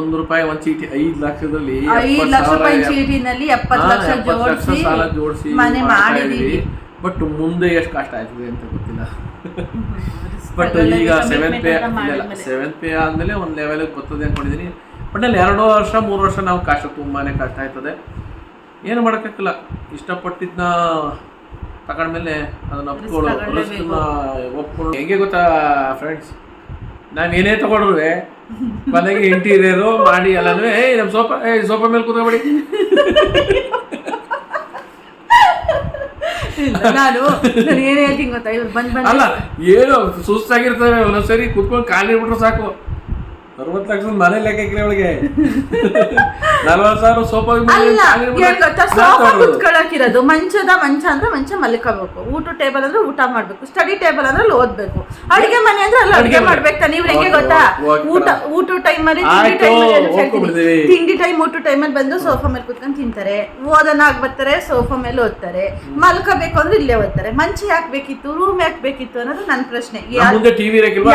ಒಂದ್ ರೂಪಾಯಿ ಒಂದ್ ಚೀಟಿ ಐದು ಲಕ್ಷದಲ್ಲಿ ಐದು ಲಕ್ಷ ರೂಪಾಯಿ ಚೀಟಿನಲ್ಲಿ ಎಪ್ಪತ್ತು ಲಕ್ಷ ಜೋಡಿಸಿ ಸಾಲ ಜೋಡಿಸಿ ಮನೆ ಮಾಡಿದೀವಿ. ಬಟ್ ಮುಂದೆ ಎಷ್ಟು ಕಷ್ಟ ಆಯ್ತದೆ ಅಂತ ಗೊತ್ತಿಲ್ಲ. ಬಟ್ ಈಗ ಸೆವೆಂತ್ ಪೇ ಸೆವೆಂತ್ ಪೇ ಆದ್ಮೇಲೆ ಒಂದ್ ಲೆವೆಲ್ ಬರ್ತದೆ ಅಂದ್ಕೊಂಡಿದ್ದೀನಿ ಬಟ್ ಅಲ್ಲಿ ಎರಡು ವರ್ಷ ಮೂರು ವರ್ಷ ನಾವು ಕಷ್ಟ ತುಂಬಾನೇ ಕಷ್ಟ ಆಯ್ತದೆ. ಏನು ಮಾಡೋಕ್ಕಾಗಲ್ಲ. ಇಷ್ಟಪಟ್ಟಿದ್ನ ತಗೊಂಡ್ಮೇಲೆ ಅದನ್ನ ಒಪ್ಕೊಳ್ಳೋ ತಗೊಳ್ಳೇಬೇಕು. ರಿಸ್ಕ್ನ ಒಪ್ಕೊಂಡು ಹೆಂಗೆ ಗೊತ್ತಾ ಫ್ರೆಂಡ್ಸ್ ನಾನು ಏನೇ ತಗೊಂಡ್ರು ಮನೆಗೆ ಇಂಟೀರಿಯರು ಮಾಡಿ ಎಲ್ಲನೂ ಏ ನಮ್ಮ ಸೋಫಾ ಏ ಸೋಫಾ ಮೇಲೆ ಕೂತ್ಕೊಬೇಡಿ. ನಾನು ನಾನು ಏನ್ ಹೇಳ್ತೀನಿ ಗೊತ್ತಾ? ಇವ್ರು ಬಂದ್ ಅಲ್ಲ ಏನು ಸುಸ್ತಾಗಿರ್ತವೆ ಒಂದೊಂದ್ಸರಿ ಕುತ್ಕೊಂಡು ಕಾಲಿ ಬಿಟ್ರೆ ಸಾಕು. ಅರವತ್ತು ಲಕ್ಷದ ಮನೆ ಲೆಕ್ಕಕ್ಕೆ ಅವಳಿಗೆ. ನಲ್ವತ್ತು ಸಾವಿರ ಸೋಫಾ ಮಂಚದ ಮಂಚ ಅಂದ್ರೆ ಮಂಚ ಮಲ್ಕೋಬೇಕು. ಊಟ ಟೇಬಲ್ ಅಂದ್ರೆ ಊಟ ಮಾಡ್ಬೇಕು. ಸ್ಟಡಿ ಟೇಬಲ್ ಅಂದ್ರೆ ಅಲ್ಲಿ ಓದ್ಬೇಕು. ಅಡಿಗೆ ಮನೆ ಅಂದ್ರೆ ಅಲ್ಲಿ ಅಡಿಗೆ ಮಾಡ್ಬೇಕು ನೀವ್ ಹೆಂಗೆ ಗೊತ್ತಾ? ಊಟ ಊಟ ಟೈಮ್ ಅಲ್ಲಿ. ತಿಂಡಿ ಟೈಮ್ ಊಟ ಟೈಮ್ ಅಲ್ಲಿ ಬಂದು ಸೋಫಾ ಮೇಲೆ ಕುತ್ಕೊಂಡು ತಿಂತಾರೆ. ಓದನ ಬರ್ತಾರೆ ಸೋಫಾ ಮೇಲೆ ಓದ್ತಾರೆ. ಮಲ್ಕೋಬೇಕು ಅಂದ್ರೆ ಇಲ್ಲೇ ಓದ್ತಾರೆ. ಮಂಚ ಯಾಕೆ ಬೇಕಿತ್ತು? ರೂಮ್ ಯಾಕೆ ಬೇಕಿತ್ತು ಅನ್ನೋದು ನನ್ನ ಪ್ರಶ್ನೆ.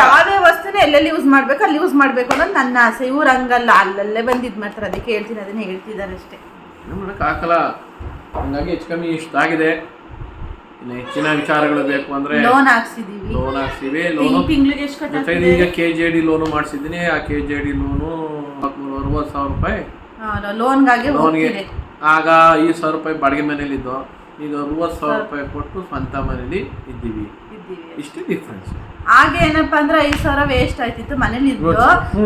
ಯಾವ್ದೇ ವಸ್ತುನ ಎಲ್ಲೆಲ್ಲಿ ಯೂಸ್ ಮಾಡ್ಬೇಕು ಅಲ್ಲಿ ಯೂಸ್ ಮಾಡ್ಬೇಕು ಅನ್ನೋದು ನನ್ನ ಆಸೆ. ಇವ್ರು ಹಂಗಲ್ಲ. ಅಲ್ಲಲ್ಲೇ ಬಂದಿದ್ ಮಾತ್ರ. ಅದಕ್ಕೆ ಹೇಳ್ತೀನಿ ಅದನ್ನ ಹೇಳ್ತಿದ್ದಾರೆ ಅಷ್ಟೇ. ಏನು ಮಾಡಕ್ ಆಗಲ್ಲ ಹಂಗಾಗಿ ಹೆಚ್ಚು ಕಮ್ಮಿ ಇಷ್ಟಾಗಿದೆ ಇನ್ನು ಹೆಚ್ಚಿನ ವಿಚಾರಗಳು ಬೇಕು ಅಂದ್ರೆ ಲೋನ್ ಹಾಕ್ಸಿದೀವಿ. ಲೋನ್ ಹಾಕ್ಸಿವಿ ಲೋನು ತಿಂಗಳಿಗೆ ಎಷ್ಟು ಈಗ ಕೆ ಜೆ ಡಿ ಲೋನು ಮಾಡಿಸಿದ್ದೀನಿ. ಆ ಕೆ ಜೆ ಡಿ ಲೋನು ಅರವತ್ತು ಸಾವಿರ ರೂಪಾಯಿ. ಲೋನ್ಗಾಗಿ ಲೋನ್ಗೆ ಆಗ ಐದು ಸಾವಿರ ರೂಪಾಯಿ ಬಾಡಿಗೆ ಮನೇಲಿದ್ದು ಈಗ ಅರವತ್ತು ಸಾವಿರ ರೂಪಾಯಿ ಕೊಟ್ಟು ಸ್ವಂತ ಮನೇಲಿ ಇದ್ದೀವಿ. ಇದ್ದೀವಿ. ಇಷ್ಟೇ ಡಿಫ್ರೆನ್ಸ್ ಆಗ ಏನಪ್ಪಾ ಅಂದ್ರೆ ಐದ್ ಸಾವಿರ ವೇಸ್ಟ್ ಆಯ್ತಿತ್ತು ಮನೇಲಿ ಇದ್ದು.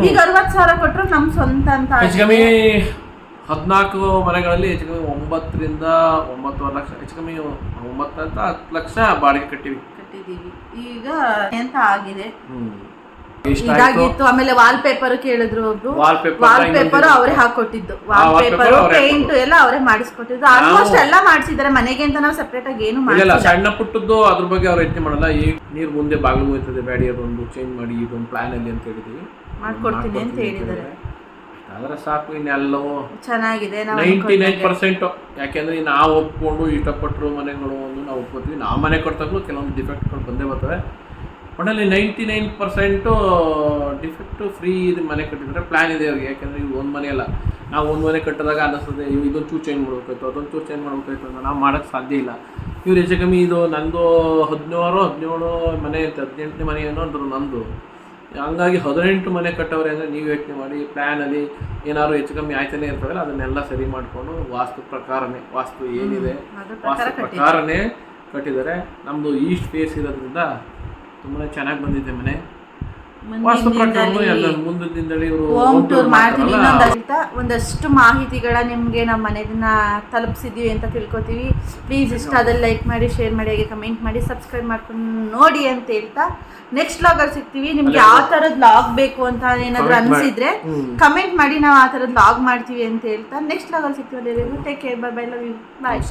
ಈಗ ಅರವತ್ ಸಾವಿರ ಕೊಟ್ರು ನಮ್ ಸ್ವಂತ ಅಂತ ಹೆಚ್ಚು ಕಮ್ಮಿ ಹದಿನಾಲ್ಕು ಮನೆಗಳಲ್ಲಿ ಹೆಚ್ಚು ಕಮ್ಮಿ ಒಂಬತ್ತರಿಂದ ಒಂಬತ್ತುವರೆ ಲಕ್ಷ ಹೆಚ್ಚು ಕಮ್ಮಿ ಒಂಬತ್ತರಿಂದ ಹತ್ತು ಲಕ್ಷ ಬಾಡಿಗೆ ಕಟ್ಟಿವಿ. ಕಟ್ಟಿದೀವಿ ಈಗ ಎಂತ ಆಗಿದೆ? ಇದಾಗಿತ್ತು. ಆಮೇಲೆ ವಾಲ್ ಪೇಪರ್ ಕೇಳಿದ್ರು ಒಬ್ರು ವಾಲ್ ಪೇಪರ್ ಅವರೇ ಹಾಕೊಟ್ಟಿದ್ದು. ವಾಲ್ ಪೇಪರ್ ಪೇಂಟ್ ಎಲ್ಲ ಅವರೇ ಮಾಡಿಸ್ಕೊಟ್ಟಿದ್ದು. ಆಲ್ಮೋಸ್ಟ್ ಎಲ್ಲ ಮಾಡಿಸಿದ್ದಾರೆ. ಮನೆಗೆ ಅಂತ ನಾವು ಸೆಪರೇಟ್ ಆಗಿ ಏನು ಮಾಡಿಲ್ಲ ಸಣ್ಣ ಪುಟ್ಟದ್ದು ಅದ್ರ ಬಗ್ಗೆ ಅವ್ರು ಯೋಚನೆ ಮಾಡಲ್ಲ. ಈ ನೀರ್ ಮುಂದೆ ಬಾಗಿಲು ಹೋಯ್ತದೆ ಬ್ಯಾಡಿ ಅದೊಂದು ಚೇಂಜ್ ಮಾಡಿ ಇದೊಂದು ಪ್ಲಾನ್ ಅಲ್ಲಿ ಅಂತ ಹೇಳಿದೀವಿ. ಮಾಡ್ಕೊಡ್ತೀನಿ ಅಂತ ಹೇಳಿದ್ದಾರೆ. ಆದ್ರೆ ಸಾಕು ಇನ್ನೆಲ್ಲವೂ ಚೆನ್ನಾಗಿದೆ ನೈಂಟಿ ನೈನ್. ಪರ್ಸೆಂಟ್. ಯಾಕೆಂದ್ರೆ ನಾವು ಒಪ್ಕೊಂಡು ಇಷ್ಟಪಟ್ಟರು ಮನೆಗಳು ಒಂದು ನಾವು ಒಪ್ಕೋತೀವಿ. ನಾವು ಮನೆ ಕೊಡ್ತಾಗ್ಲೂ ಕೆಲವೊಂದು ಡಿಫೆಕ್ಟ್ಗಳು ಬಂದೇ ಬರ್ತವೆ. ಒಟ್ಟಲ್ಲಿ ninety nine percent defect free ಇದು ಮನೆ ಕಟ್ಟಿದ್ರೆ ಪ್ಲ್ಯಾನ್ ಇದೆ ಅವ್ರಿಗೆ. ಯಾಕೆಂದರೆ ಈಗ ಒಂದು ಮನೆ ಅಲ್ಲ. ನಾವು ಒಂದು ಮನೆ ಕಟ್ಟಿದಾಗ ಅನ್ನಿಸ್ತದೆ ಇವು ಇದೊಂದು ಚೂರು ಚೇಂಜ್ ಮಾಡ್ಬೇಕಾಯ್ತು ಅದೊಂದು ಚೂರು ಚೇಂಜ್ ಮಾಡ್ಬೇಕಾಯ್ತು ಅಂತ ನಾವು ಮಾಡೋಕ್ಕೆ ಸಾಧ್ಯ ಇಲ್ಲ. ಇವ್ರು ಹೆಚ್ಚು ಕಮ್ಮಿ ಇದು ನಂದು ಹದಿನೇಳು ಹದಿನೇಳು ಮನೆ ಅಂತ ಹದಿನೆಂಟನೇ ಮನೆ ಏನೋ ಅಂದರು ನಂದು. ಹಂಗಾಗಿ ಹದಿನೆಂಟು ಮನೆ ಕಟ್ಟವ್ರೆ ಅಂದರೆ ನೀವು ಯೋಚನೆ ಮಾಡಿ ಪ್ಲ್ಯಾನಲ್ಲಿ ಏನಾದ್ರು ಹೆಚ್ಚು ಕಮ್ಮಿ ಆಯ್ತಾನೆ ಇರ್ತದಲ್ಲ ಅದನ್ನೆಲ್ಲ ಸರಿ ಮಾಡಿಕೊಂಡು ವಾಸ್ತು ಪ್ರಕಾರನೇ ವಾಸ್ತು ಏನಿದೆ ವಾಸ್ತು. ಪ್ರಕಾರನೇ ಕಟ್ಟಿದ್ದಾರೆ ನಮ್ಮದು ಈಸ್ಟ್ ಫೇಸ್ ಇರೋದ್ರಿಂದ ತುಂಬಾ ಚೆನ್ನಾಗಿ ಬಂದಿದೆ ಮನೆ. ವಾಸ್ತು ಎಲ್ಲ ಮುಂದಿನ ದಿನದಲ್ಲಿ ಇವರು ಹೋಮ್ ಟೂರ್ ಒಂದಷ್ಟು ಮಾಹಿತಿಗಳ ನಿಮಗೆ ನಮ್ಮ ಮನೆಯನ್ನ ತಲುಪಿಸಿದ್ವಿ ಅಂತ ತಿಳ್ಕೊತೀವಿ. ಪ್ಲೀಸ್ ಇಷ್ಟ ಅದಲ್ಲಿ ಲೈಕ್ ಮಾಡಿ ಶೇರ್ ಮಾಡಿ ಹಾಗೆ ಕಮೆಂಟ್ ಮಾಡಿ ಸಬ್ಸ್ಕ್ರೈಬ್ ಮಾಡ್ಕೊಂಡು ನೋಡಿ ಅಂತ ಹೇಳ್ತಾ ನೆಕ್ಸ್ಟ್ ಲಾಗಲ್ಲಿ ಸಿಗ್ತೀವಿ. ನಿಮ್ಗೆ ಯಾವ ತರದ್ ಲಾಗ್ ಬೇಕು ಅಂತ ಏನಾದ್ರು ಅನ್ಸಿದ್ರೆ ಕಮೆಂಟ್ ಮಾಡಿ ನಾವು ಆ ಥರದ್ ಲಾಗ್ ಮಾಡ್ತೀವಿ ಅಂತ ಹೇಳ್ತಾ ನೆಕ್ಸ್ಟ್ ಲಾಗಲ್ಲಿ ಸಿಗ್ತೀವಿ take care bye bye love you bye